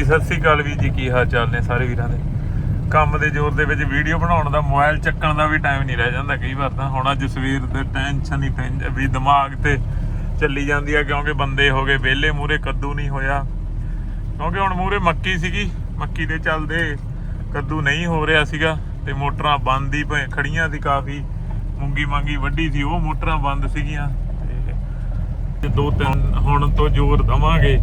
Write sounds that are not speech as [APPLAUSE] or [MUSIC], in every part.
ਹਾਂਜੀ ਸਤਿ ਸ੍ਰੀ ਅਕਾਲ ਵੀਰ ਜੀ, ਕੀ ਹਾਲ ਚਾਲ ਨੇ ਸਾਰੇ ਵੀਰਾਂ ਦੇ? ਕੰਮ ਦੇ ਜ਼ੋਰ ਦੇ ਵਿੱਚ ਵੀਡੀਓ ਬਣਾਉਣ ਦਾ, ਮੋਬਾਈਲ ਚੱਕਣ ਦਾ ਵੀ ਟਾਈਮ ਨਹੀਂ ਰਹਿ ਜਾਂਦਾ ਕਈ ਵਾਰ ਤਾਂ। ਹੁਣ ਅੱਜ ਸਵੇਰ ਦੇ ਟੈਨਸ਼ਨ ਹੀ ਪੈਂਦੀ ਵੀ ਦਿਮਾਗ ਤੇ ਚੱਲੀ ਜਾਂਦੀ ਆ, ਕਿਉਂਕਿ ਬੰਦੇ ਹੋ ਗਏ ਵਿਹਲੇ ਮੂਰੇ ਕੱਦੂ ਨਹੀਂ ਹੋਇਆ। ਕਿਉਂਕਿ ਹੁਣ ਮੂਰੇ ਮੱਕੀ ਸੀਗੀ, ਮੱਕੀ ਦੇ ਚੱਲਦੇ ਕੱਦੂ ਨਹੀਂ ਹੋ ਰਿਹਾ ਸੀਗਾ, ਤੇ ਮੋਟਰਾਂ ਬੰਦ ਹੀ ਪਏ, ਖੜੀਆਂ ਸੀ ਕਾਫੀ, ਮੂੰਗੀ ਮਾਂਗੀ ਵੱਡੀ ਸੀ, ਉਹ ਮੋਟਰਾਂ ਬੰਦ ਸੀਗੀਆਂ। ਤੇ ਤੇ ਦੋ ਤਿੰਨ ਹੁਣ ਤੋਂ ਜ਼ੋਰ ਦਵਾਂਗੇ।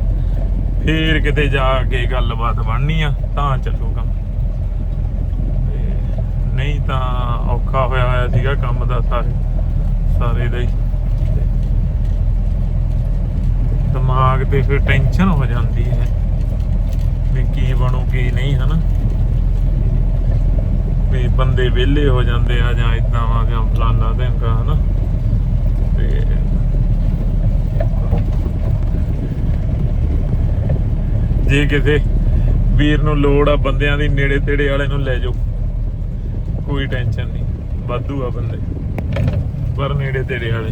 ਫੇਰ ਕਿਤੇ ਜਾ ਕੇ ਗੱਲਬਾਤ ਬਣਨੀ ਆ, ਤਾਂ ਚੱਲੂਗਾ ਤੇ ਨਹੀਂ ਤਾਂ ਔਖਾ ਹੋਇਆ ਹੋਇਆ ਸੀਗਾ ਕੰਮ ਦਾ ਸਾਰੇ ਸਾਰੇ ਦਾ ਹੀ। ਦਿਮਾਗ ਤੇ ਫਿਰ ਟੈਨਸ਼ਨ ਹੋ ਜਾਂਦੀ ਹੈ ਵੀ ਕੀ ਬਣੂ, ਕੀ ਨਹੀਂ, ਹਨਾ? ਵੀ ਬੰਦੇ ਵਿਹਲੇ ਹੋ ਜਾਂਦੇ ਆ ਜਾਂ ਇਦਾਂ ਆ ਜਾਂ ਫਲਾਨਾ ਧਮਕਾ ਹਨਾ? ਤੇ ਜੇ ਕਿਸੇ ਵੀਰ ਨੂੰ ਲੋੜ ਆ ਬੰਦਿਆਂ ਦੀ, ਨੇੜੇ ਤੇੜੇ ਵਾਲੇ ਨੂੰ ਲੈ ਜਾਓ। ਕੋਈ ਟੈਨਸ਼ਨ ਨਹੀਂ, ਵਾਧੂ ਆ ਬੰਦੇ। ਪਰ ਨੇੜੇ ਤੇੜੇ ਵਾਲੇ,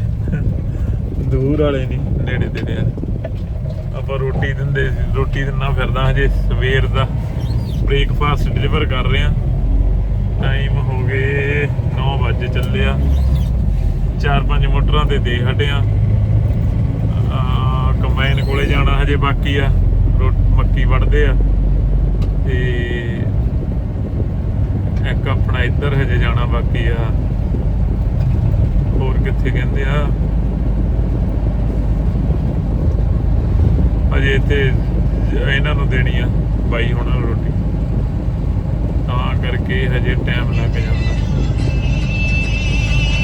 ਦੂਰ ਵਾਲੇ ਨਹੀਂ, ਨੇੜੇ ਤੇੜੇ ਵਾਲੇ। ਆਪਾਂ ਰੋਟੀ ਦਿੰਦੇ ਸੀ, ਰੋਟੀ ਦਿੰਨਾ ਫਿਰਦਾ ਹਜੇ ਸਵੇਰ ਦਾ। ਬ੍ਰੇਕਫਾਸਟ ਡਿਲੀਵਰ ਕਰ ਰਹੇ ਆ। ਟਾਈਮ ਹੋ ਗਏ 9 ਵਜੇ ਚੱਲਿਆ ਚਾਰ ਪੰਜ ਮੋਟਰਾਂ ਤੇ ਦੇ ਹਟਿਆ ਕੰਬਾਈਨ ਕੋਲੇ ਜਾਣਾ ਹਜੇ ਬਾਕੀ ਆ। ਰੋ- ਵੜਦੇ ਆ। ਤੇ ਇੱਕ ਆਪਣਾ ਇੱਧਰ ਹਜੇ ਜਾਣਾ ਬਾਕੀ ਆ। ਹੋਰ ਕਿੱਥੇ ਕਹਿੰਦੇ ਆ? ਹਜੇ ਇੱਥੇ ਇਹਨਾਂ ਨੂੰ ਦੇਣੀ ਆ, ਬਾਈ ਹੁਣਾਂ ਨੂੰ ਰੋਟੀ। ਤਾਂ ਕਰਕੇ ਹਜੇ ਟਾਈਮ ਲੱਗ ਜਾਂਦਾ।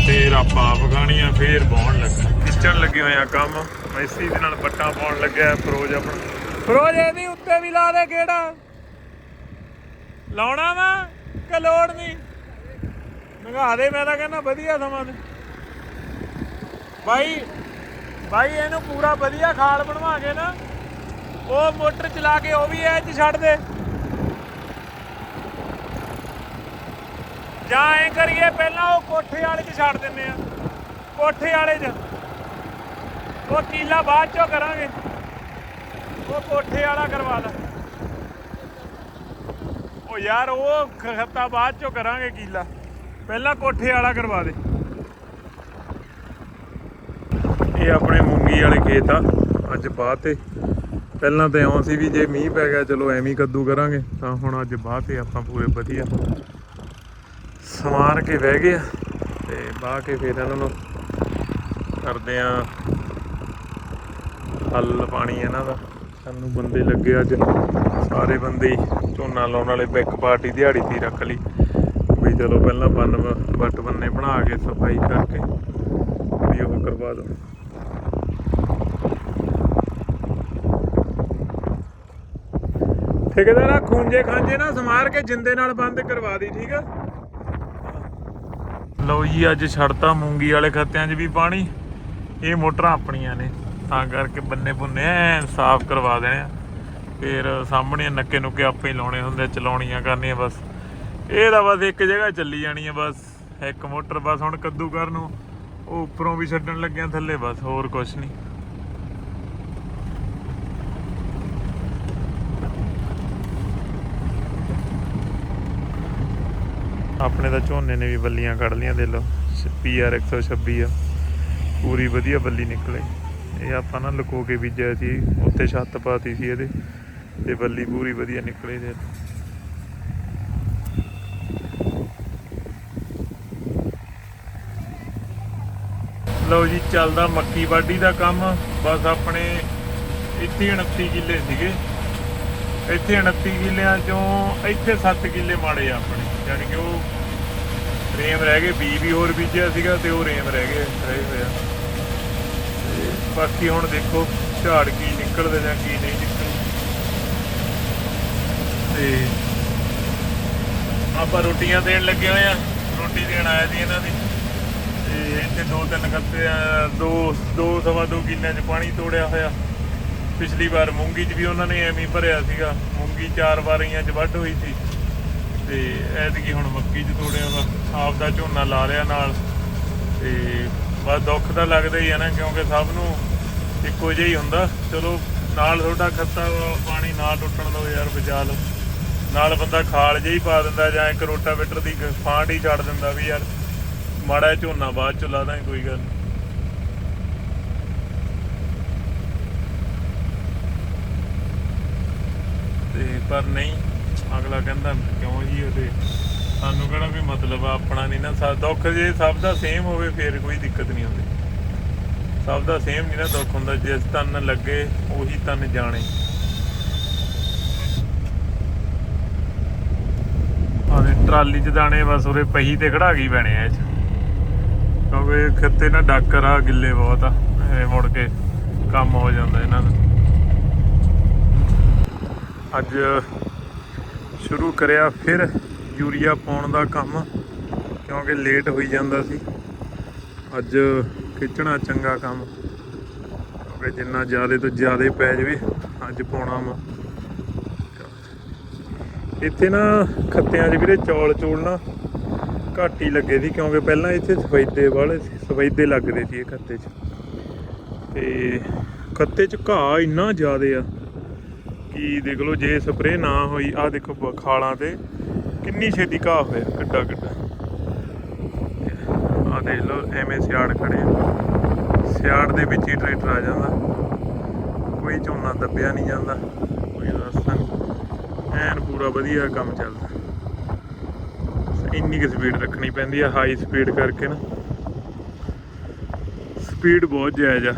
ਫੇਰ ਆਪਾਂ ਆਪ ਆ ਫੇਰ ਬਾਉਣ ਲੱਗਣਾ ਖਿੱਚਣ ਲੱਗੇ ਹੋਇਆ ਕੰਮ। ਮੈਸੀ ਦੇ ਨਾਲ ਬੱਟਾਂ ਪਾਉਣ ਲੱਗਿਆ, ਫਰੋਜ਼ ਆਪਣਾ। ਫਰੋਜ਼ ਇਹਦੀ ਉੱਤੇ ਵੀ ਲਾ ਦੇ ਕਿਹੜਾ ਲਾਉਣਾ ਵਾ ਕਿ ਲੋੜ ਨਹੀਂ? ਨਗਾ ਦੇ, ਮੈਂ ਤਾਂ ਕਹਿੰਦਾ ਵਧੀਆ ਸਮਾਂ ਤੇ ਬਾਈ ਬਾਈ ਇਹਨੂੰ ਪੂਰਾ ਵਧੀਆ ਖਾਲ ਬਣਵਾ ਕੇ ਨਾ, ਉਹ ਮੋਟਰ ਚਲਾ ਕੇ ਉਹ ਵੀ ਐ ਚ ਛੱਡ ਦੇ। ਜਾਂ ਐ ਕਰੀਏ, ਪਹਿਲਾਂ ਉਹ ਕੋਠੇ ਵਾਲੇ 'ਚ ਛੱਡ ਦਿੰਨੇ ਆ। ਕੋਠੇ ਵਾਲੇ 'ਚ। ਉਹ ਕੀਲਾ ਬਾਅਦ ਚੋਂ ਕਰਾਂਗੇ। ਉਹ ਕੋਠੇ ਵਾਲਾ ਕਰਵਾ ਲੈ। ਉਹ ਯਾਰ, ਉਹ ਖੱਤਾ ਬਾਅਦ ਚੋਂ ਕਰਾਂਗੇ ਕੀਲਾ। ਪਹਿਲਾਂ ਕੋਠੇ ਵਾਲਾ ਕਰਵਾ ਦੇ। ਇਹ ਆਪਣੇ ਮੂੰਗੀ ਵਾਲੇ ਖੇਤ ਆ, ਅੱਜ ਬਾਅਦ ਤੇ। ਪਹਿਲਾਂ ਤਾਂ ਇਉਂ ਸੀ ਵੀ ਜੇ ਮੀਂਹ ਪੈ ਗਿਆ, ਚਲੋ ਐਵੇਂ ਕੱਦੂ ਕਰਾਂਗੇ। ਤਾਂ ਹੁਣ ਅੱਜ ਬਾਅਦ ਤੇ ਆਪਾਂ ਪੂਰੇ ਵਧੀਆ ਸਮਾਰ ਕੇ ਬਹਿ ਗਏ ਤੇ ਬਾਹ ਕੇ ਫਿਰ ਇਹਨਾਂ ਨੂੰ ਕਰਦੇ ਆ ਹੱਲ ਪਾਣੀ ਇਹਨਾਂ ਦਾ। ਸਾਨੂੰ ਬੰਦੇ ਲੱਗੇ ਅੱਜ। ਸਾਰੇ ਬੰਦੇ ਝੋਨਾ ਲਾਉਣ ਵਾਲੇ ਬੈਕ ਪਾਰਟੀ ਦਿਹਾੜੀ ਤੇ ਰੱਖ ਲਈ। ਵੀ ਚਲੋ ਪਹਿਲਾਂ ਬੰਨ ਵੱਟ ਬੰਨੇ ਬਣਾ ਕੇ ਸਫ਼ਾਈ ਕਰਕੇ ਵੀ ਉਹ ਕਰਵਾ ਦੋ। ਠੇਕੇਦਾਰਾ, ਖੂੰਜੇ ਖਾਂਜੇ ਨਾ ਸਮਾਰ ਕੇ ਜਿੰਦੇ ਨਾਲ ਬੰਦ ਕਰਵਾ ਦੀ, ਠੀਕ ਆ? ਲਓ ਜੀ, ਅੱਜ ਛੱਡਤਾ ਮੂੰਗੀ ਵਾਲੇ ਖੱਤਿਆਂ 'ਚ ਵੀ ਪਾਣੀ। ਇਹ ਮੋਟਰਾਂ ਆਪਣੀਆਂ ਨੇ। ਤਾਂ ਕਰਕੇ ਬੰਨੇ ਬੁੰਨੇ ਐਨ ਸਾਫ਼ ਕਰਵਾ ਦੇਣੇ ਆ। ਫਿਰ ਸਾਹਮਣੇ ਨੱਕੇ ਨੁੱਕੇ ਆਪੇ ਹੀ ਲਾਉਣੇ ਹੁੰਦੇ ਚਲਾਉਣੀਆਂ ਕਰਨੀਆਂ ਬਸ। ਇਹ ਤਾਂ ਬਸ ਇੱਕ ਜਗ੍ਹਾ ਚੱਲੀ ਜਾਣੀ ਆ ਬਸ। ਇੱਕ ਮੋਟਰ ਬਸ ਹੁਣ ਕੱਦੂ ਕਰਨ ਨੂੰ, ਉਹ ਉੱਪਰੋਂ ਵੀ ਛੱਡਣ ਲੱਗਿਆ ਥੱਲੇ ਬਸ, ਹੋਰ ਕੁਝ ਨਹੀਂ। ਆਪਣੇ ਤਾਂ ਝੋਨੇ ਨੇ ਵੀ ਬੱਲੀਆਂ ਕੱਢ ਲੀਆਂ ਦੇ ਲੋ ਪੀਆਰ 126 ਆ। ਪੂਰੀ ਵਧੀਆ ਬੱਲੀ ਨਿਕਲੇ। ਇਹ ਆਪਾਂ ਨਾ ਲੁਕੋ ਕੇ ਬੀਜਿਆ ਸੀ ਉੱਤੇ ਛੱਤ ਪਾਤੀ ਸੀ ਇਹਦੇ, ਤੇ ਬੱਲੀ ਪੂਰੀ ਵਧੀਆ ਨਿਕਲੇ ਦੇ ਲਓ ਜੀ, ਚੱਲਦਾ ਮੱਕੀ ਵਾਢੀ ਦਾ ਕੰਮ, ਬਸ ਆਪਣੇ ਇੱਥੇ 29 ਕਿੱਲੇ ਸੀਗੇ। ਇੱਥੇ 29 ਕਿੱਲਿਆਂ ਚੋਂ ਇੱਥੇ 7 ਕਿੱਲੇ ਮਾੜੇ ਆ ਆਪਣੇ, ਯਾਨੀ ਕਿ ਉਹ ਰੇਮ ਰਹਿ ਗਏ, ਬੀ ਵੀ ਹੋਰ ਬੀਜਿਆ ਸੀਗਾ ਤੇ ਉਹ ਰੇਮ ਰਹਿ ਗਏ, ਰਹੇ ਹੋਇਆ ਬਾਕੀ ਹੁਣ ਦੇਖੋ ਝਾੜ ਕੀ ਨਿਕਲਦੇ ਜਾਂ ਕੀ ਨਹੀਂ ਨਿਕਲਦੇ। ਤੇ ਆਪਾਂ ਰੋਟੀਆਂ ਦੇਣ ਲੱਗੇ ਹੋਏ ਆ, ਰੋਟੀ ਦੇਣ ਆਇਆ ਸੀ ਇਹਨਾਂ ਦੀ। ਤੇ ਇੱਥੇ ਦੋ ਤਿੰਨ ਖੱਤੇ ਦੋ ਦੋ ਸਵਾ ਦੋ ਕਿੱਲਿਆਂ 'ਚ ਪਾਣੀ ਤੋੜਿਆ ਹੋਇਆ। ਪਿਛਲੀ ਵਾਰ ਮੂੰਗੀ 'ਚ ਵੀ ਉਹਨਾਂ ਨੇ ਐਵੇਂ ਭਰਿਆ ਸੀਗਾ। ਮੂੰਗੀ ਚਾਰ ਵਾਰੀਆਂ 'ਚ ਵੱਢ ਹੋਈ ਸੀ। ਤੇ ਐਤਕੀ ਹੁਣ ਮੱਕੀ 'ਚ ਤੋੜਿਆ ਵਾ। ਆਪ ਦਾ ਝੋਨਾ ਲਾ ਲਿਆ ਨਾਲ। ਤੇ ਬਸ ਦੁੱਖ ਤਾਂ ਲੱਗਦਾ ਹੀ ਆ ਨਾ, ਕਿਉਂਕਿ ਸਭ ਨੂੰ ਇੱਕੋ ਜਿਹਾ ਹੀ ਹੁੰਦਾ ਚਲੋ, ਨਾਲ ਤੁਹਾਡਾ ਖੱਤਾ ਪਾਣੀ ਨਾਲ ਟੁੱਟਣ ਦਿਓ ਯਾਰ, ਬਚਾ ਲਓ ਨਾਲ ਬੰਦਾ ਖਾਲ ਜਿਹੀ ਪਾ ਦਿੰਦਾ, ਜਾਂ ਇੱਕ ਰੋਟਾਵੇਟਰ ਦੀ ਫਾਂਟ ਹੀ ਛੱਡ ਦਿੰਦਾ ਵੀ ਯਾਰ, ਮਾੜਾ ਝੋਨਾ ਬਾਅਦ ਚ ਲਾ ਦਾਂਗੇ, ਕੋਈ ਗੱਲ ਨੀ। ਤੇ ਪਰ ਨਹੀਂ, ਅਗਲਾ ਕਹਿੰਦਾ ਕਿਉਂ ਜੀ ਉਹਦੇ ਸਾਨੂੰ ਕਿਹੜਾ ਵੀ ਮਤਲਬ ਆ, ਆਪਣਾ ਨਹੀਂ ਨਾ, ਸਾ- ਦੁੱਖ ਜੇ ਸਭ ਦਾ ਸੇਮ ਹੋਵੇ, ਫਿਰ ਕੋਈ ਦਿੱਕਤ ਨਹੀਂ ਹੁੰਦੀ। ਸਭ ਦਾ ਸੇਮ ਨਹੀਂ ਨਾ ਦੁੱਖ ਹੁੰਦਾ, ਜਿਸ ਤਨ ਲੱਗੇ, ਉਹੀ ਤਨ ਜਾਣੇ। ਆਹ ਟਰਾਲੀ 'ਚ ਦਾਣੇ, ਬਸ ਉਰੇ ਪਹੀ ਤੇ ਖੜਾ ਗਈ ਪੈਣੇ ਆ ਇਹ 'ਚ। ਕਿਉਂਕਿ ਖੱਤੇ ਨਾ ਡਾਕਰ ਆ ਗਿੱਲੇ ਬਹੁਤ ਆ। ਇਹ ਮੁੜ ਕੇ ਕੰਮ ਹੋ ਜਾਂਦਾ ਇਹਨਾਂ ਦਾ। ਅੱਜ ਸ਼ੁਰੂ ਕਰਿਆ ਫਿਰ ਯੂਰੀਆ ਪਾਉਣ ਦਾ ਕੰਮ, ਕਿਉਂਕਿ ਲੇਟ ਹੋਈ ਜਾਂਦਾ ਸੀ। ਅੱਜ ਖਿੱਚਣਾ ਚੰਗਾ ਕੰਮ, ਕਿਉਂਕਿ ਜਿੰਨਾ ਜ਼ਿਆਦਾ ਤੋਂ ਜ਼ਿਆਦਾ ਪੈ ਜਾਵੇ, ਅੱਜ ਪਾਉਣਾ ਵਾ। ਇੱਥੇ ਨਾ ਖੱਤਿਆਂ 'ਚ ਵੀਰੇ ਚੌਲ ਚੂਲ ਨਾ ਘੱਟ ਹੀ ਲੱਗੇ ਸੀ, ਕਿਉਂਕਿ ਪਹਿਲਾਂ ਇੱਥੇ ਸਫੈਦੇ ਵਾਲੇ ਸੀ, ਸਫੈਦੇ ਲੱਗਦੇ ਸੀ ਇਹ ਖੱਤੇ 'ਚ। ਤੇ ਖੱਤੇ 'ਚ ਘਾਹ ਇੰਨਾ ਜ਼ਿਆਦਾ ਆ, ਕਿ ਦੇਖ ਲਓ ਜੇ ਸਪਰੇਅ ਨਾ ਹੋਈ ਆ ਦੇਖੋ ਬ- ਖਾਲਾਂ ਤੇ ਕਿੰਨੀ ਛੇਤੀ ਘਾਹ ਹੋਇਆ, ਕਿੱਡਾ ਕਿੱਡਾ? ਆ ਦੇਖ ਲਓ, ਐਵੇਂ ਸਿਆੜ ਖੜੇ ਸਿਆੜ ਦੇ ਵਿੱਚ ਹੀ ਟਰੈਕਟਰ ਆ ਜਾਂਦਾ। ਕੋਈ ਝੋਨਾ ਦੱਬਿਆ ਨਹੀਂ ਜਾਂਦਾ। ਕੋਈ ਰਸਤਾ ਨਹੀਂ। ਐਨ ਪੂਰਾ ਵਧੀਆ ਕੰਮ ਚੱਲਦਾ। ਇੰਨੀ ਕੁ ਸਪੀਡ ਰੱਖਣੀ ਪੈਂਦੀ ਆ ਹਾਈ ਸਪੀਡ ਕਰਕੇ ਨਾ। ਸਪੀਡ ਬਹੁਤ ਜਾਇਜ਼ ਆ।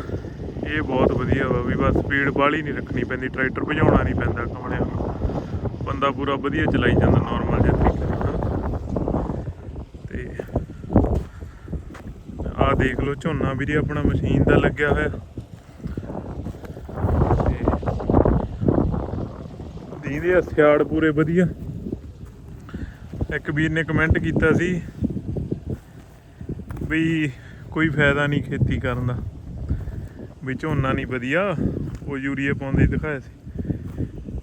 ਇਹ ਬਹੁਤ ਵਧੀਆ ਵਾ ਵੀ ਬਸ ਸਪੀਡ ਬਾਹਲੀ ਨਹੀਂ ਰੱਖਣੀ ਪੈਂਦੀ। ਟਰੈਕਟਰ ਭਜਾਉਣਾ ਨਹੀਂ ਪੈਂਦਾ ਕਮਲਿਆਂ ਨੂੰ। ਬੰਦਾ ਪੂਰਾ ਵਧੀਆ ਚਲਾਈ ਜਾਂਦਾ ਨਾਰਮਲ ਜਿਹਾ ਤਰੀਕੇ ਨਾਲ ਹਨਾ। ਤੇ ਆਹ ਦੇਖ ਲਓ, ਝੋਨਾ ਵੀਰੇ ਆਪਣਾ ਮਸ਼ੀਨ ਦਾ ਲੱਗਿਆ ਹੋਇਆ। ਦੀਦੇ ਸਿਆੜ ਪੂਰੇ ਵਧੀਆ। ਇੱਕ ਵੀਰ ਨੇ ਕਮੈਂਟ ਕੀਤਾ ਸੀ ਵੀ ਕੋਈ ਫਾਇਦਾ ਨਹੀਂ ਖੇਤੀ ਕਰਨ ਦਾ। ਵੀ ਝੋਨਾ ਨਹੀਂ ਵਧੀਆ, ਉਹ ਯੂਰੀਆ ਪਾਉਂਦੇ ਹੀ ਦਿਖਾਇਆ ਸੀ।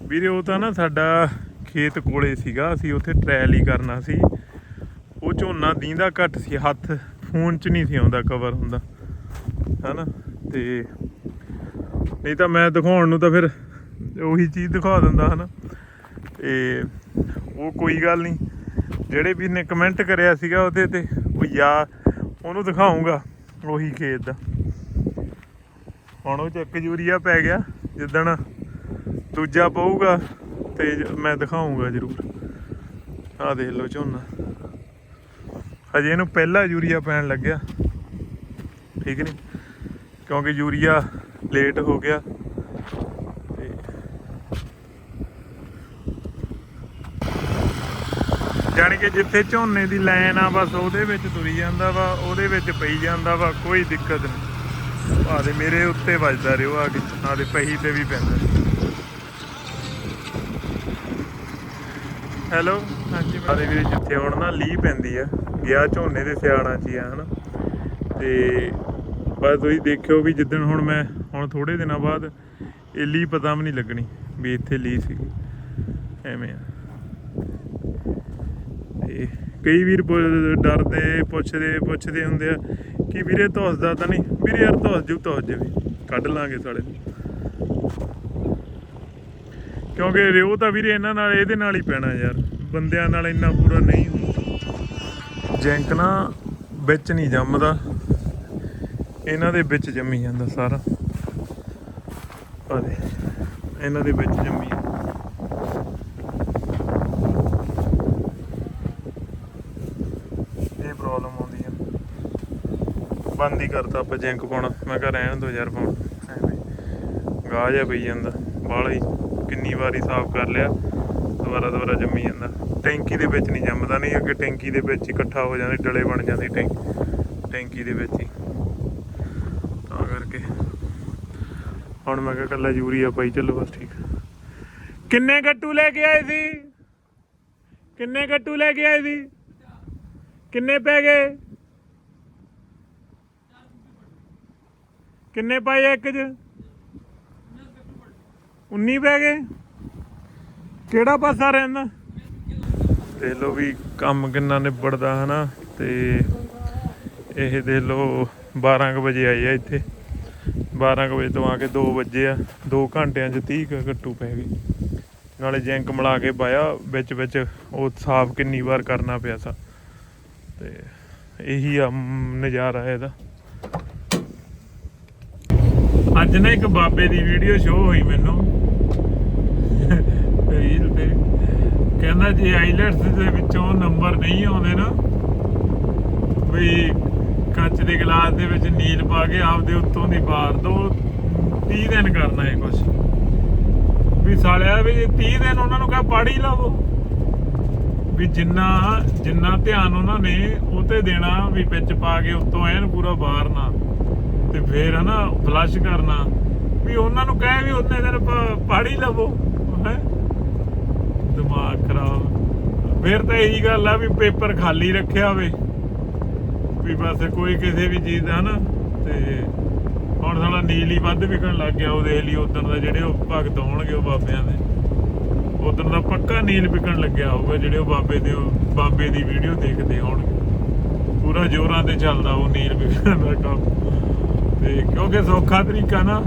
ਵੀਰੇ, ਉਹ ਤਾਂ ਨਾ ਸਾਡਾ ਖੇਤ ਕੋਲੇ ਸੀਗਾ, ਅਸੀਂ ਉੱਥੇ ਟ੍ਰਾਇਲ ਹੀ ਕਰਨਾ ਸੀ। ਉਹ ਝੋਨਾ ਦੀਂਦਾ ਘੱਟ ਸੀ, ਹੱਥ ਫੋਨ 'ਚ ਨਹੀਂ ਸੀ ਆਉਂਦਾ ਕਵਰ ਹੁੰਦਾ। ਹੈਨਾ? ਤੇ ਨਹੀਂ ਤਾਂ ਮੈਂ ਦਿਖਾਉਣ ਨੂੰ ਤਾਂ ਫਿਰ ਉਹੀ ਚੀਜ਼ ਦਿਖਾ ਦਿੰਦਾ, ਹਨਾ? ਤੇ ਉਹ ਕੋਈ ਗੱਲ ਨਹੀਂ। ਜਿਹੜੇ ਵੀ ਨੇ ਕਮੈਂਟ ਕਰਿਆ ਸੀਗਾ ਉਹਦੇ ਤੇ, ਉਹ ਯਾ ਉਹਨੂੰ ਦਿਖਾਉਂਗਾ ਉਹੀ ਖੇਤ ਦਾ। ਹੁਣ ਉਹ ਚੱਕ ਯੂਰੀਆ ਪੈ ਗਿਆ, ਜਿੱਦਣ ਦੂਜਾ ਪਊਗਾ ਤੇ ਮੈਂ ਦਿਖਾਉਂਗਾ ਜ਼ਰੂਰ। ਆ ਦੇਖ ਲਓ ਝੋਨਾ। ਹਜੇ ਇਹਨੂੰ ਪਹਿਲਾ ਯੂਰੀਆ ਪੈਣ ਲੱਗਿਆ। ਠੀਕ ਨਹੀਂ? ਕਿਉਂਕਿ ਯੂਰੀਆ ਲੇਟ ਹੋ ਗਿਆ। ਤੇ ਜਾਣੀ ਕਿ ਜਿੱਥੇ ਝੋਨੇ ਦੀ ਲਾਈਨ ਆ, ਬਸ ਉਹਦੇ ਵਿੱਚ ਤੁਰੀ ਜਾਂਦਾ ਵਾ, ਉਹਦੇ ਵਿੱਚ ਪਈ ਜਾਂਦਾ ਵਾ, ਕੋਈ ਦਿੱਕਤ ਨਹੀਂ। ਆ ਮੇਰੇ ਉੱਤੇ ਵੱਜਦਾ ਰਿਹਾ ਆ ਕੇ ਆ ਪਹੀ ਤੇ ਵੀ ਪੈਂਦਾ। ਹੈਲੋ ਹਾਂਜੀ ਮਾਰੇ ਵੀਰੇ, ਜਿੱਥੇ ਹੁਣ ਨਾ ਲੀ ਪੈਂਦੀ ਆ ਗਿਆ ਝੋਨੇ ਦੇ ਸਿਆਣਾ 'ਚ ਹੀ ਆ, ਹਨਾ। ਤੇ ਬਸ ਤੁਸੀਂ ਦੇਖਿਓ ਵੀ ਜਿੱਦਣ ਹੁਣ ਮੈਂ ਹੁਣ ਥੋੜੇ ਦਿਨਾਂ ਬਾਅਦ ਇਹ ਲੀ ਪਤਾ ਵੀ ਨਹੀਂ ਲੱਗਣੀ ਵੀ ਇੱਥੇ ਲੀ ਸੀ। ਐਵੇਂ ਆ। ਤੇ ਕਈ ਵੀਰ ਡਰਦੇ, ਪੁੱਛਦੇ ਪੁੱਛਦੇ ਹੁੰਦੇ ਆ ਕਿ ਵੀਰੇ ਧੁੱਸਦਾ ਤਾਂ ਨਹੀਂ। ਵੀਰੇ ਯਾਰ ਧੁੱਸ ਜੂ, ਧੁੱਸ ਜਾਵੇ। ਕੱਢ ਲਾਂਗੇ ਸਾਲੇ ਕਿਉਂਕਿ ਰਿਓ ਤਾਂ ਵੀਰੇ ਇਹਨਾਂ ਨਾਲ, ਇਹਦੇ ਨਾਲ ਹੀ ਪੈਣਾ ਯਾਰ। ਬੰਦਿਆਂ ਨਾਲ ਇੰਨਾ ਪੂਰਾ ਨਹੀਂ ਜੈਂਕ ਨਾ ਵਿੱਚ ਨਹੀਂ ਜੰਮਦਾ। ਇਹਨਾਂ ਦੇ ਵਿੱਚ ਜੰਮੀ ਜਾਂਦਾ ਸਾਰਾ। ਆ ਇਹਨਾਂ ਦੇ ਵਿੱਚ ਜੰਮੀ ਇਹ ਪ੍ਰੋਬਲਮ ਆਉਂਦੀ ਆ। ਬੰਦ ਹੀ ਕਰਤਾ ਆਪਾਂ ਜੈਂਕ ਪਾਉਣਾ। ਮੈਂ ਕਿਹਾ ਰਹਿਣ ਦੋ ਯਾਰ ਪਾਉਣਾ। ਗਾਹ ਜਿਹਾ ਪਈ ਜਾਂਦਾ। ਬਾਹਲਾ ਹੀ, ਕਿੰਨੀ ਵਾਰੀ ਸਾਫ਼ ਕਰ ਲਿਆ ਦੁਬਾਰਾ ਦੁਬਾਰਾ ਜੰਮੀ ਜਾਂਦਾ। ਟੈਂਕੀ ਦੇ ਵਿੱਚ ਨਹੀਂ ਜੰਮਦਾ ਨਹੀਂ, ਅੱਗੇ ਟੈਂਕੀ ਦੇ ਵਿੱਚ ਇਕੱਠਾ ਹੋ ਜਾਂਦੇ, ਡਲੇ ਬਣ ਜਾਂਦੀ ਟੈਂਕ ਟੈਂਕੀ ਦੇ ਵਿੱਚ ਹੀ। ਤਾਂ ਕਰਕੇ ਹੁਣ ਮੈਂ ਕਿਹਾ ਕੱਲਾ ਯੂਰੀਆ ਪਾਈ ਚੱਲੋ ਬਸ ਠੀਕ। ਕਿੰਨੇ ਗੱਟੂ ਲੈ ਕੇ ਆਏ ਸੀ? ਕਿੰਨੇ ਗੱਟੂ ਲੈ ਕੇ ਆਏ ਸੀ? ਕਿੰਨੇ ਪੈ ਗਏ? ਕਿੰਨੇ ਪਾਏ ਇੱਕ ਚ? 19 ਪੈ ਗਏ। ਕਿਹੜਾ ਪਾਸਾ ਰਹਿੰਦਾ? ਦੇਖ ਲਓ ਵੀ ਕੰਮ ਕਿੰਨਾ ਨਿਬੜਦਾ ਹਨਾ? ਤੇ ਇਹ ਦੇਖ ਲਓ 12 ਕੁ ਵਜੇ ਆਏ ਆ ਇੱਥੇ। 12 ਕੁ ਵਜੇ ਤੋਂ ਆ ਕੇ 2 ਵਜੇ ਆ। 2 ਘੰਟਿਆਂ 'ਚ 30 ਕੁ ਘੱਟੂ ਪੈ ਗਏ। ਨਾਲੇ ਜੈਂਕ ਮਿਲਾ ਕੇ ਪਾਇਆ ਵਿੱਚ ਵਿੱਚ ਉਹ ਸਾਫ਼ ਕਿੰਨੀ ਵਾਰ ਕਰਨਾ ਪਿਆ ਸਾ। ਤੇ ਇਹੀ ਆ ਮ, ਨਜ਼ਾਰਾ ਇਹਦਾ। ਅੱਜ ਨਾ ਇੱਕ ਬਾਬੇ ਦੀ ਵੀਡੀਓ ਸ਼ੋ ਹੋਈ ਮੈਨੂੰ। ਰੀਲ [LAUGHS] ਤੇ ਕਹਿੰਦਾ ਜੇ ਆਈਲੈਟਸ ਦੇ ਵਿੱਚੋਂ ਨੰਬਰ ਨਹੀਂ ਆਉਂਦੇ ਨਾ, ਵੀ ਕੱਚ ਦੇ ਗਲਾਸ ਦੇ ਵਿੱਚ ਨੀਲ ਪਾ ਕੇ ਆਪਦੇ ਉੱਤੋਂ ਦੀ ਬਾਹਰ ਦੋ 30 ਦਿਨ ਕਰਨਾ ਹੈ ਕੁਛ। ਵੀ ਸਾਲਿਆ, ਵੀ 30 ਦਿਨ ਉਹਨਾਂ ਨੂੰ ਕਹ ਪੜ ਹੀ ਲਵੋ। ਵੀ ਜਿੰਨਾ ਜਿੰਨਾ ਧਿਆਨ ਉਹਨਾਂ ਨੇ, ਉਹ ਤੇ ਦੇਣਾ ਵੀ ਵਿੱਚ ਪਾ ਕੇ ਉੱਤੋਂ ਐਨ ਪੂਰਾ ਬਾਹਰਨਾ। ਤੇ ਫੇਰ ਹਨਾ ਫਲਸ਼ ਕਰਨਾ। ਵੀ ਉਹਨਾਂ ਨੂੰ ਕਹੇ ਵੀ ਉਹਨੇ ਦਿਨ ਪੜ ਹੀ ਲਵੋ ਹੈ ਦਿਮਾਗ ਖਰਾਬ ਫਿਰ ਤਾਂ ਇਹੀ ਗੱਲ ਆ ਵੀ ਪੇਪਰ ਖਾਲੀ ਰੱਖਿਆ ਹੋਵੇ। ਵੀ ਬਸ ਕੋਈ ਕਿਸੇ ਵੀ ਚੀਜ਼ ਦਾ ਨਾ, ਤੇ ਹੁਣ ਸਾਡਾ ਨੀਲ ਹੀ ਵੱਧ ਵਿਕਣ ਲੱਗ ਗਿਆ, ਉਹ ਦੇਖ ਲਈ ਉਦੋਂ ਦਾ ਜਿਹੜੇ ਉਹ ਭਗਤ ਹੋਣਗੇ ਉਹ ਬਾਬਿਆਂ ਦੇ। ਉਦੋਂ ਦਾ ਪੱਕਾ ਨੀਲ ਵਿਕਣ ਲੱਗਿਆ ਹੋਊਗਾ, ਜਿਹੜੇ ਉਹ ਬਾਬੇ ਦੇ ਉਹ, ਬਾਬੇ ਦੀ ਵੀਡੀਓ ਦੇਖਦੇ ਹੋਣਗੇ। ਪੂਰਾ ਜੋਰਾਂ ਤੇ ਚੱਲਦਾ ਉਹ ਨੀਲ ਵਿਕਣ ਦਾ ਕੰਮ। ਤੇ ਕਿਉਂਕਿ ਸੌਖਾ ਤਰੀਕਾ ਨਾ।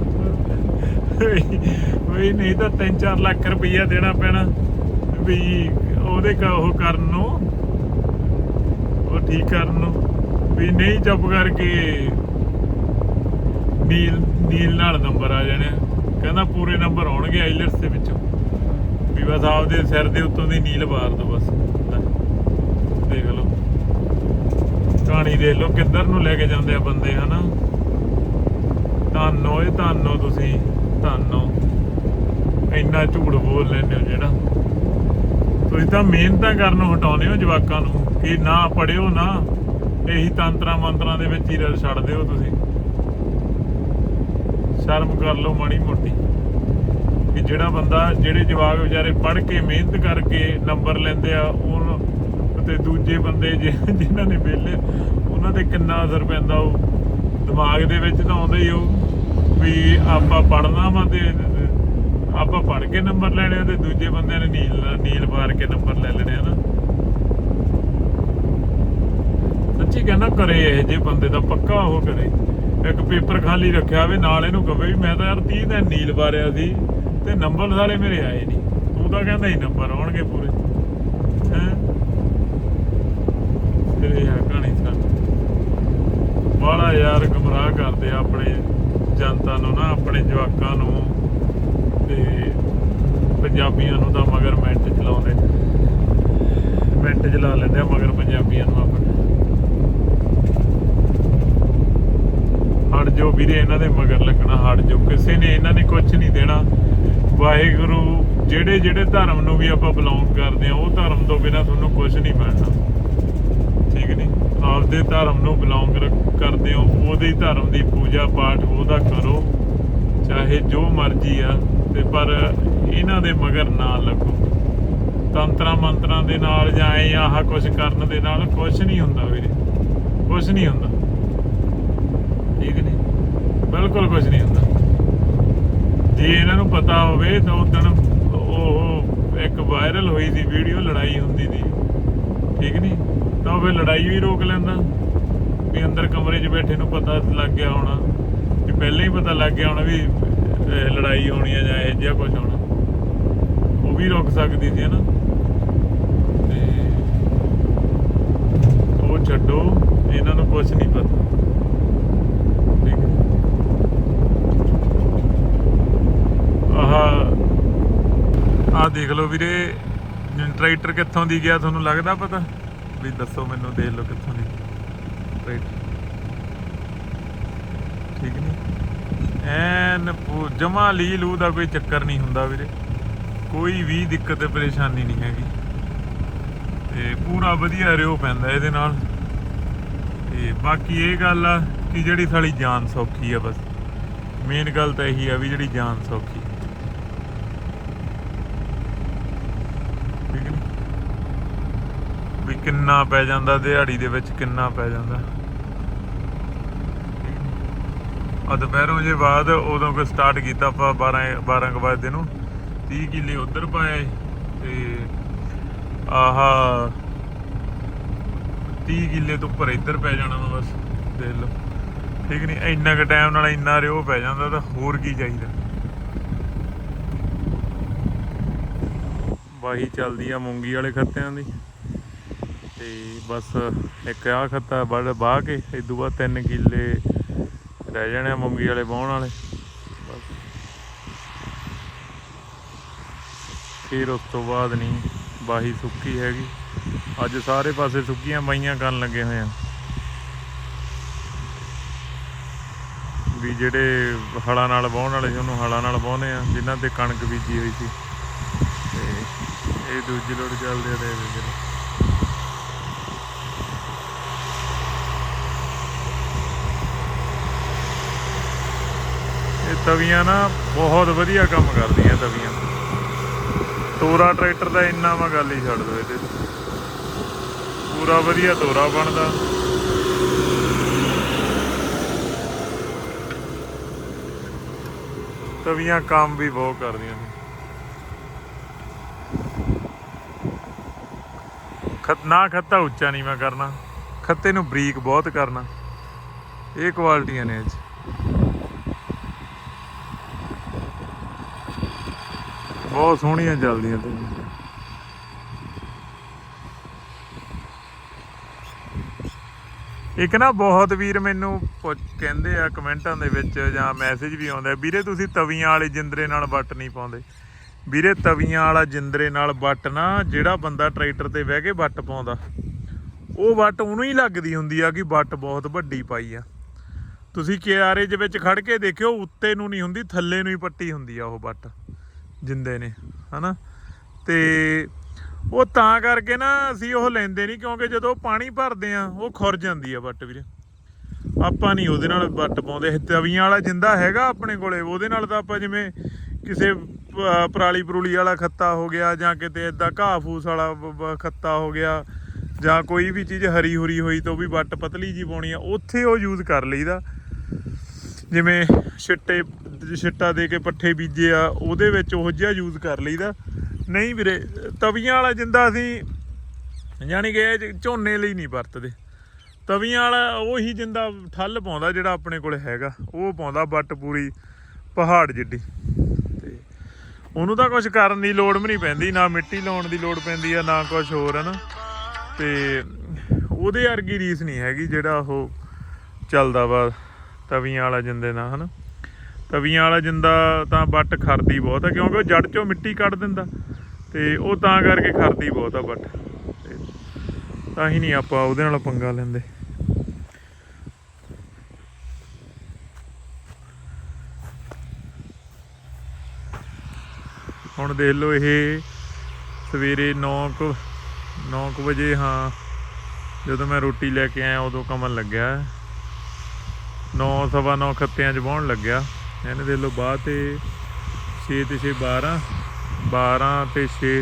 ਵੀ ਨਹੀਂ ਤਾਂ 3-4 ਲੱਖ ਰੁਪਈਆ ਦੇਣਾ ਪੈਣਾ। ਵੀ ਉਹਦੇ ਕਾ ਉਹ ਕਰਨ ਨੂੰ, ਉਹ ਠੀਕ ਕਰਨ ਨੂੰ, ਵੀ ਨਹੀਂ ਚੁੱਪ ਕਰਕੇ ਨੀਲ ਨੀਲ ਨਾਲ ਨੰਬਰ ਆ ਜਾਣੇ। ਕਹਿੰਦਾ ਪੂਰੇ ਨੰਬਰ ਆਉਣਗੇ ਆਈਲੈਟਸ ਦੇ ਵਿੱਚੋਂ। ਵੀ ਬਸ ਆਪਦੇ ਸਿਰ ਦੇ ਉੱਤੋਂ ਦੀ ਨੀਲ ਬਾਰ ਦੋ ਬਸ। ਦੇਖ ਲਓ। ਕਹਾਣੀ ਦੇਖ ਲਓ, ਕਿੱਧਰ ਨੂੰ ਲੈ ਕੇ ਜਾਂਦੇ ਆ ਬੰਦੇ, ਹਨਾ? ਧੰਨੋ ਇਹ, ਧੰਨੋ ਤੁਸੀਂ, ਧੰਨੋ ਇੰਨਾ ਝੂਠ ਬੋਲ ਲੈਂਦੇ ਹੋ ਜਿਹੜਾ। ਤੁਸੀਂ ਤਾਂ ਮਿਹਨਤਾਂ ਕਰਨੋਂ ਹਟਾਉਂਦੇ ਹੋ ਜਵਾਕਾਂ ਨੂੰ, ਕਿ ਨਾ ਪੜਿਓ ਨਾ, ਇਹੀ ਤੰਤਰਾਂ ਮੰਤਰਾਂ ਦੇ ਵਿੱਚ ਹੀ ਰਲ ਛੱਡ ਦਿਓ ਤੁਸੀਂ। ਸ਼ਰਮ ਕਰ ਲਓ ਮਾੜੀ ਮੋਟੀ। ਕਿ ਜਿਹੜਾ ਬੰਦਾ, ਜਿਹੜੇ ਜਵਾਕ ਵਿਚਾਰੇ ਪੜ੍ਹ ਕੇ ਮਿਹਨਤ ਕਰਕੇ ਨੰਬਰ ਲੈਂਦੇ ਆ, ਉਹ ਤੇ ਦੂਜੇ ਬੰਦੇ ਜਿ- ਜਿਨ੍ਹਾਂ ਨੇ ਵਿਹਲੇ, ਉਹਨਾਂ ਤੇ ਕਿੰਨਾ ਅਸਰ ਪੈਂਦਾ ਉਹ। ਦਿਮਾਗ ਦੇ ਵਿੱਚ ਤਾਂ ਆਉਂਦਾ ਹੀ ਉਹ, ਵੀ ਆਪਾਂ ਪੜ੍ਹਨਾ ਵਾ ਤੇ ਆਪਾਂ ਪੜ ਕੇ ਨੰਬਰ ਲੈਣੇ ਤੇ ਦੂਜੇ ਬੰਦਿਆਂ ਨੇ ਨੀਲ ਨੀਲ ਮਾਰ ਕੇ ਨੰਬਰ ਲੈ ਲੈਣੇ ਆ ਸੱਚੀ ਕਹਿੰਦਾ ਕਰੇ ਇਹ ਜੇ ਬੰਦੇ ਦਾ ਪੱਕਾ ਉਹ ਕਰੇ। ਇੱਕ ਪੇਪਰ ਖਾਲੀ ਰੱਖਿਆ ਹੋਵੇ, ਨਾਲ ਇਹਨੂੰ ਕਹੇ ਵੀ ਮੈਂ ਤਾਂ ਯਾਰ 30 ਦਿਨ ਨੀਲ ਵਾਰਿਆ ਸੀ ਤੇ ਨੰਬਰ ਸਾਲੇ ਮੇਰੇ ਆਏ ਨਹੀਂ ਤੂੰ ਤਾਂ ਕਹਿੰਦਾ ਹੀ ਨੰਬਰ ਆਉਣਗੇ ਪੂਰੇ। ਹੈ? ਤੇਰੇ ਆ ਕਹਾਣੀ ਸਾਡੀ ਬਾਹਲਾ ਯਾਰ ਗਮਰਾਹ ਕਰਦੇ ਆ ਆਪਣੇ ਜਨਤਾ ਨੂੰ ਨਾ, ਆਪਣੇ ਜਵਾਕਾਂ ਨੂੰ। ਪੰਜਾਬੀਆਂ ਨੂੰ ਤਾਂ ਮਗਰ ਮਿੰਟ ਚਲਾਉਂਦੇ। ਮਿੰਟ ਚਲਾ ਲੈਂਦੇ ਆ ਮਗਰ ਪੰਜਾਬੀਆਂ ਨੂੰ ਆਪਣੇ ਹਟ ਜੋ ਵੀਰੇ, ਇਹਨਾਂ ਦੇ ਮਗਰ ਲੱਗਣਾ, ਹਟ ਜੋ ਕਿਸੇ ਨੇ ਇਹਨਾਂ ਨੇ ਕੁਝ ਨਹੀਂ ਦੇਣਾ। ਵਾਹਿਗੁਰੂ, ਜਿਹੜੇ ਜਿਹੜੇ ਧਰਮ ਨੂੰ ਵੀ ਆਪਾਂ ਬਿਲੋਂਗ ਕਰਦੇ ਆ, ਉਹ ਧਰਮ ਤੋਂ ਬਿਨਾ ਤੁਹਾਨੂੰ ਕੁਝ ਨਹੀਂ ਮਿਲਣਾ। ਠੀਕ ਨਹੀਂ? ਆਪਦੇ ਧਰਮ ਨੂੰ ਬਿਲੋਂਗ ਕਰਦੇ ਹੋ, ਉਹਦੇ ਹੀ ਧਰਮ ਦੀ ਪੂਜਾ ਪਾਠ ਉਹਦਾ ਕਰੋ। ਚਾਹੇ ਜੋ ਮਰਜ਼ੀ ਆ, ਤੇ ਪਰ ਇਹਨਾਂ ਦੇ ਮਗਰ ਨਾ ਲੱਗੋ। ਤੰਤਰਾਂ ਮੰਤਰਾਂ ਦੇ ਨਾਲ ਜਾਂ ਐ ਆਹ ਕੁਝ ਕਰਨ ਦੇ ਨਾਲ ਕੁਝ ਨਹੀਂ ਹੁੰਦਾ ਵੀਰੇ। ਕੁਝ ਨਹੀਂ ਹੁੰਦਾ। ਠੀਕ ਨਹੀਂ? ਬਿਲਕੁਲ ਕੁਝ ਨਹੀਂ ਹੁੰਦਾ। ਜੇ ਇਹਨਾਂ ਨੂੰ ਪਤਾ ਹੋਵੇ ਤਾਂ ਉਦੋਂ ਉਹ ਇੱਕ ਵਾਇਰਲ ਹੋਈ ਸੀ ਵੀਡੀਓ, ਲੜਾਈ ਹੁੰਦੀ ਸੀ। ਠੀਕ ਨਹੀਂ? ਤਾਂ ਉਹ ਫਿਰ ਲੜਾਈ ਵੀ ਰੋਕ ਲੈਂਦਾ। ਵੀ ਅੰਦਰ ਕਮਰੇ 'ਚ ਬੈਠੇ ਨੂੰ ਪਤਾ ਲੱਗ ਗਿਆ ਹੋਣਾ। ਵੀ ਪਹਿਲਾਂ ਹੀ ਪਤਾ ਲੱਗ ਗਿਆ ਹੋਣਾ ਵੀ ਲੜਾਈ ਹੋਣੀ ਹੈ ਜਾਂ ਇਹ ਜਿਹਾ ਕੁਝ ਹੋਣਾ। ਉਹ ਵੀ ਰੁਕ ਸਕਦੀ ਸੀ ਨਾ ਤੇ ਉਹ ਛੱਡੋ, ਇਹਨਾਂ ਨੂੰ ਕੁਝ ਨਹੀਂ ਪਤਾ। ਠੀਕ ਆਹ ਆਹ ਦੇਖ ਲਓ ਵੀਰੇ ਟਰੈਕਟਰ ਕਿੱਥੋਂ ਦੀ ਗਿਆ ਤੁਹਾਨੂੰ ਲੱਗਦਾ ਪਤਾ? ਵੀ ਦੱਸੋ ਮੈਨੂੰ, ਦੇਖ ਲਓ ਕਿੱਥੋਂ ਦੀ। ਟਰੈਕਟਰ। ਠੀਕ ਨਹੀਂ? ਐਨ ਜਮਾ ਲੀ ਲੂ ਦਾ ਕੋਈ ਚੱਕਰ ਨਹੀਂ ਹੁੰਦਾ ਵੀਰੇ। ਕੋਈ ਵੀ ਦਿੱਕਤ ਤੇ ਪਰੇਸ਼ਾਨੀ ਨਹੀਂ ਹੈਗੀ। ਤੇ ਪੂਰਾ ਵਧੀਆ ਰਿਓ ਪੈਂਦਾ ਇਹਦੇ ਨਾਲ। ਤੇ ਬਾਕੀ ਇਹ ਗੱਲ ਆ ਕਿ ਜਿਹੜੀ ਸਾਡੀ ਜਾਨ ਸੌਖੀ ਆ ਬਸ। ਮੇਨ ਗੱਲ ਤਾਂ ਇਹੀ ਆ ਵੀ ਜਿਹੜੀ ਜਾਨ ਸੌਖੀ। ਠੀਕ ਹੈ ਵੀ ਕਿੰਨਾ ਪੈ ਜਾਂਦਾ, ਦਿਹਾੜੀ ਦੇ ਵਿੱਚ ਕਿੰਨਾ ਪੈ ਜਾਂਦਾ। ਆ ਦੁਪਹਿਰੋਂ ਜੇ ਬਾਅਦ ਉਦੋਂ ਕੋ ਸਟਾਰਟ ਕੀਤਾ ਆਪਾਂ 12 12 ਕੁ ਵਜੇ ਨੂੰ। 30 ਕਿੱਲੇ ਉਧਰ ਪਾਏ ਤੇ ਆਹਾ 30 ਕਿੱਲੇ ਤੋਂ ਉੱਪਰ ਇੱਧਰ ਪੈ ਜਾਣਾ ਵਾ ਬਸ, ਦੇਖ ਲਓ। ਠੀਕ ਨਹੀਂ ਇੰਨਾ ਕੁ ਟਾਈਮ ਨਾਲ ਇੰਨਾ ਰਿਓ ਪੈ ਜਾਂਦਾ ਤਾਂ ਹੋਰ ਕੀ ਚਾਹੀਦਾ। ਵਾਹੀ ਚੱਲਦੀ ਆ ਮੂੰਗੀ ਵਾਲੇ ਖੱਤਿਆਂ ਦੀ। ਤੇ ਬਸ ਇੱਕ ਆਹ ਖੱਤਾ ਵੱਢ ਬਾਹ ਕੇ ਇਦੋਂ ਬਾਅਦ 3 ਕਿੱਲੇ ਰਹਿ ਜਾਣੇ ਆ ਮੂੰਗੀ ਵਾਲੇ ਵਾਹੁਣ ਵਾਲੇ ਬਸ ਫਿਰ ਉਸ ਤੋਂ ਬਾਅਦ ਨਹੀਂ ਵਾਹੀ ਸੁੱਕੀ ਹੈਗੀ। ਅੱਜ ਸਾਰੇ ਪਾਸੇ ਸੁੱਕੀਆਂ ਬਾਈਆਂ ਕਰਨ ਲੱਗੇ ਹੋਏ ਆ। ਵੀ ਜਿਹੜੇ ਹਲਾਂ ਨਾਲ ਵਾਹੁਣ ਵਾਲੇ ਸੀ, ਉਹਨੂੰ ਹਲਾਂ ਨਾਲ ਵਾਹੁੰਦੇ ਆ, ਜਿਨ੍ਹਾਂ ਤੇ ਕਣਕ ਬੀਜੀ ਹੋਈ ਸੀ। ਤੇ ਇਹ ਦੂਜੀ ਲੋੜ ਚੱਲਦੇ ਆ ਤੇ ਇਹ ਇਹ ਤਵੀਆਂ ਨਾ ਬਹੁਤ ਵਧੀਆ ਕੰਮ ਕਰਦੀਆਂ ਤਵੀਆਂ। ਤੋਰਾ ਟਰੈਕਟਰ ਦਾ ਇੰਨਾ ਮੈਂ ਗੱਲ ਹੀ ਛੱਡ ਦੋ ਇਹਦੇ ਪੂਰਾ ਵਧੀਆ ਤੋਰਾ ਬਣਦਾ। ਤਵੀਆਂ ਕੰਮ ਵੀ ਬਹੁਤ ਕਰਦੀਆਂ ਨੇ। ਖਤ, ਨਾ ਖੱਤਾ ਉੱਚਾ ਨਹੀਂ ਮੈਂ ਕਰਨਾ। ਖੱਤੇ ਨੂੰ ਬਰੀਕ ਬਹੁਤ ਕਰਨਾ। ਇਹ ਕੁਆਲਿਟੀਆਂ ਨੇ ਅੱਜ। ਬਹੁਤ ਸੋਹਣੀਆਂ ਚੱਲਦੀਆਂ ਤੇ। ਇੱਕ ਨਾ ਬਹੁਤ ਵੀਰ ਮੈਨੂੰ ਕਹਿੰਦੇ ਆ ਕਮੈਂਟਾਂ ਦੇ ਵਿੱਚ ਜਾਂ ਮੈਸੇਜ ਵੀ ਆਉਂਦਾ, ਵੀਰੇ ਤੁਸੀਂ ਤਵੀਆਂ ਵਾਲੇ ਜਿੰਦਰੇ ਨਾਲ ਵੱਟ ਨਹੀਂ ਪਾਉਂਦੇ। ਵੀਰੇ ਤਵੀਆਂ ਵਾਲਾ ਜਿੰਦਰੇ ਨਾਲ ਵੱਟ ਨਾ, ਜਿਹੜਾ ਬੰਦਾ ਟਰੈਕਟਰ ਤੇ ਬਹਿ ਕੇ ਵੱਟ ਪਾਉਂਦਾ, ਉਹ ਵੱਟ ਉਹਨੂੰ ਹੀ ਲੱਗਦੀ ਹੁੰਦੀ ਆ ਕਿ ਵੱਟ ਬਹੁਤ ਵੱਡੀ ਪਾਈ ਆ। ਤੁਸੀਂ ਕਿਆਰੇ ਦੇ ਵਿੱਚ ਖੜ ਕੇ ਦੇਖਿਓ, ਉੱਤੇ ਨੂੰ ਨਹੀਂ ਹੁੰਦੀ, ਥੱਲੇ ਨੂੰ ਹੀ ਪੱਟੀ ਹੁੰਦੀ ਆ ਉਹ ਵੱਟ। ਜਿੰਦੇ ਨੇ, ਹਨਾ? ਤੇ ਉਹ ਤਾਂ ਕਰਕੇ ਨਾ ਅਸੀਂ ਉਹ ਲੈਂਦੇ ਨਹੀਂ, ਕਿਉਂਕਿ ਜਦੋਂ ਪਾਣੀ ਭਰਦੇ ਆ, ਉਹ ਖੁਰ ਜਾਂਦੀ ਆ ਵੱਟ ਵੀਰੇ। ਆਪਾਂ ਨਹੀਂ ਉਹਦੇ ਨਾਲ ਵੱਟ ਪਾਉਂਦੇ। ਤਵੀਆਂ ਵਾਲਾ ਜਿੰਦਾ ਹੈਗਾ ਆਪਣੇ ਕੋਲੇ, ਉਹਦੇ ਨਾਲ ਤਾਂ ਆਪਾਂ ਜਿਵੇਂ ਕਿਸੇ ਪਰਾਲੀ ਪਰੂਲੀ ਵਾਲਾ ਖੱਤਾ ਹੋ ਗਿਆ, ਜਾਂ ਕਿਤੇ ਇਦਾਂ ਘਾਹ ਫੂਸ ਵਾਲਾ ਖੱਤਾ ਹੋ ਗਿਆ, ਜਾਂ ਕੋਈ ਵੀ ਚੀਜ਼ ਹਰੀ ਹੁਰੀ ਹੋਈ ਤਾਂ ਉਹ ਵੀ ਵੱਟ ਪਤਲੀ ਜੀ ਪਾਉਣੀ ਆ, ਉੱਥੇ ਉਹ ਯੂਜ਼ ਕਰ ਲਈਦਾ। ਜਿਵੇਂ ਛਿੱਟੇ, ਛਿੱਟਾ ਦੇ ਕੇ ਪੱਠੇ ਬੀਜੇ ਆ, ਉਹਦੇ ਵਿੱਚ ਉਹ ਜਿਹਾ ਯੂਜ਼ ਕਰ ਲਈਦਾ। ਨਹੀਂ ਵੀਰੇ, ਤਵੀਆਂ ਵਾਲਾ ਜਿੰਦਾ ਅਸੀਂ ਯਾਨੀ ਕਿ ਇਹ ਝੋਨੇ ਲਈ ਨਹੀਂ ਵਰਤਦੇ। ਤਵੀਆਂ ਵਾਲਾ ਉਹੀ ਜਿੰਦਾ ਠੱਲ ਪਾਉਂਦਾ ਜਿਹੜਾ ਆਪਣੇ ਕੋਲ ਹੈਗਾ, ਉਹ ਪਾਉਂਦਾ ਬੱਟ ਪੂਰੀ ਪਹਾੜ ਜਿੱਡੀ। ਤੇ ਉਹਨੂੰ ਤਾਂ ਕੁਝ ਕਰਨ ਦੀ ਲੋੜ ਵੀ ਨਹੀਂ ਪੈਂਦੀ, ਨਾ ਮਿੱਟੀ ਲਾਉਣ ਦੀ ਲੋੜ ਪੈਂਦੀ ਆ, ਨਾ ਕੁਝ ਹੋਰ ਹਨ ਤੇ ਉਹਦੇ ਵਰਗੀ ਰੀਸ ਨਹੀਂ ਹੈਗੀ ਜਿਹੜਾ ਉਹ ਚੱਲਦਾ ਵਾ। ਤਵੀਆਂ ਵਾਲਾ ਜਿੰਦੇ ਨਾਲ, ਹਨਾ? ਤਵੀਆਂ ਵਾਲਾ ਜਿੰਦਾ ਤਾਂ ਬੱਟ ਖਰਦੀ ਬਹੁਤ ਆ, ਕਿਉਂਕਿ ਉਹ ਜੜ ਚੋਂ ਮਿੱਟੀ ਕੱਢ ਦਿੰਦਾ। ਤੇ ਉਹ ਤਾਂ ਕਰਕੇ ਖਰਦੀ ਬਹੁਤ ਆ ਬੱਟ। ਤਾਂ ਹੀ ਨਹੀਂ ਆਪਾਂ ਉਹਦੇ ਨਾਲ ਪੰਗਾ ਲੈਂਦੇ। ਹੁਣ ਦੇਖ ਲਓ ਇਹ ਸਵੇਰੇ 9 ਕੁ 9 ਕੁ ਵਜੇ, ਹਾਂ, ਜਦੋਂ ਮੈਂ ਰੋਟੀ ਲੈ ਕੇ ਆਇਆ, ਉਦੋਂ ਕਮਲ ਲੱਗਿਆ। ਨੌ ਸਵਾ ਨੌ ਖੱਤਿਆਂ 'ਚ ਵਾਉਣ ਲੱਗਿਆ। ਇਹਨੇ ਦੇ ਲੋ ਬਾਅਦ ਤੇ 6 ਤੇ 6 12 12 ਤੇ 6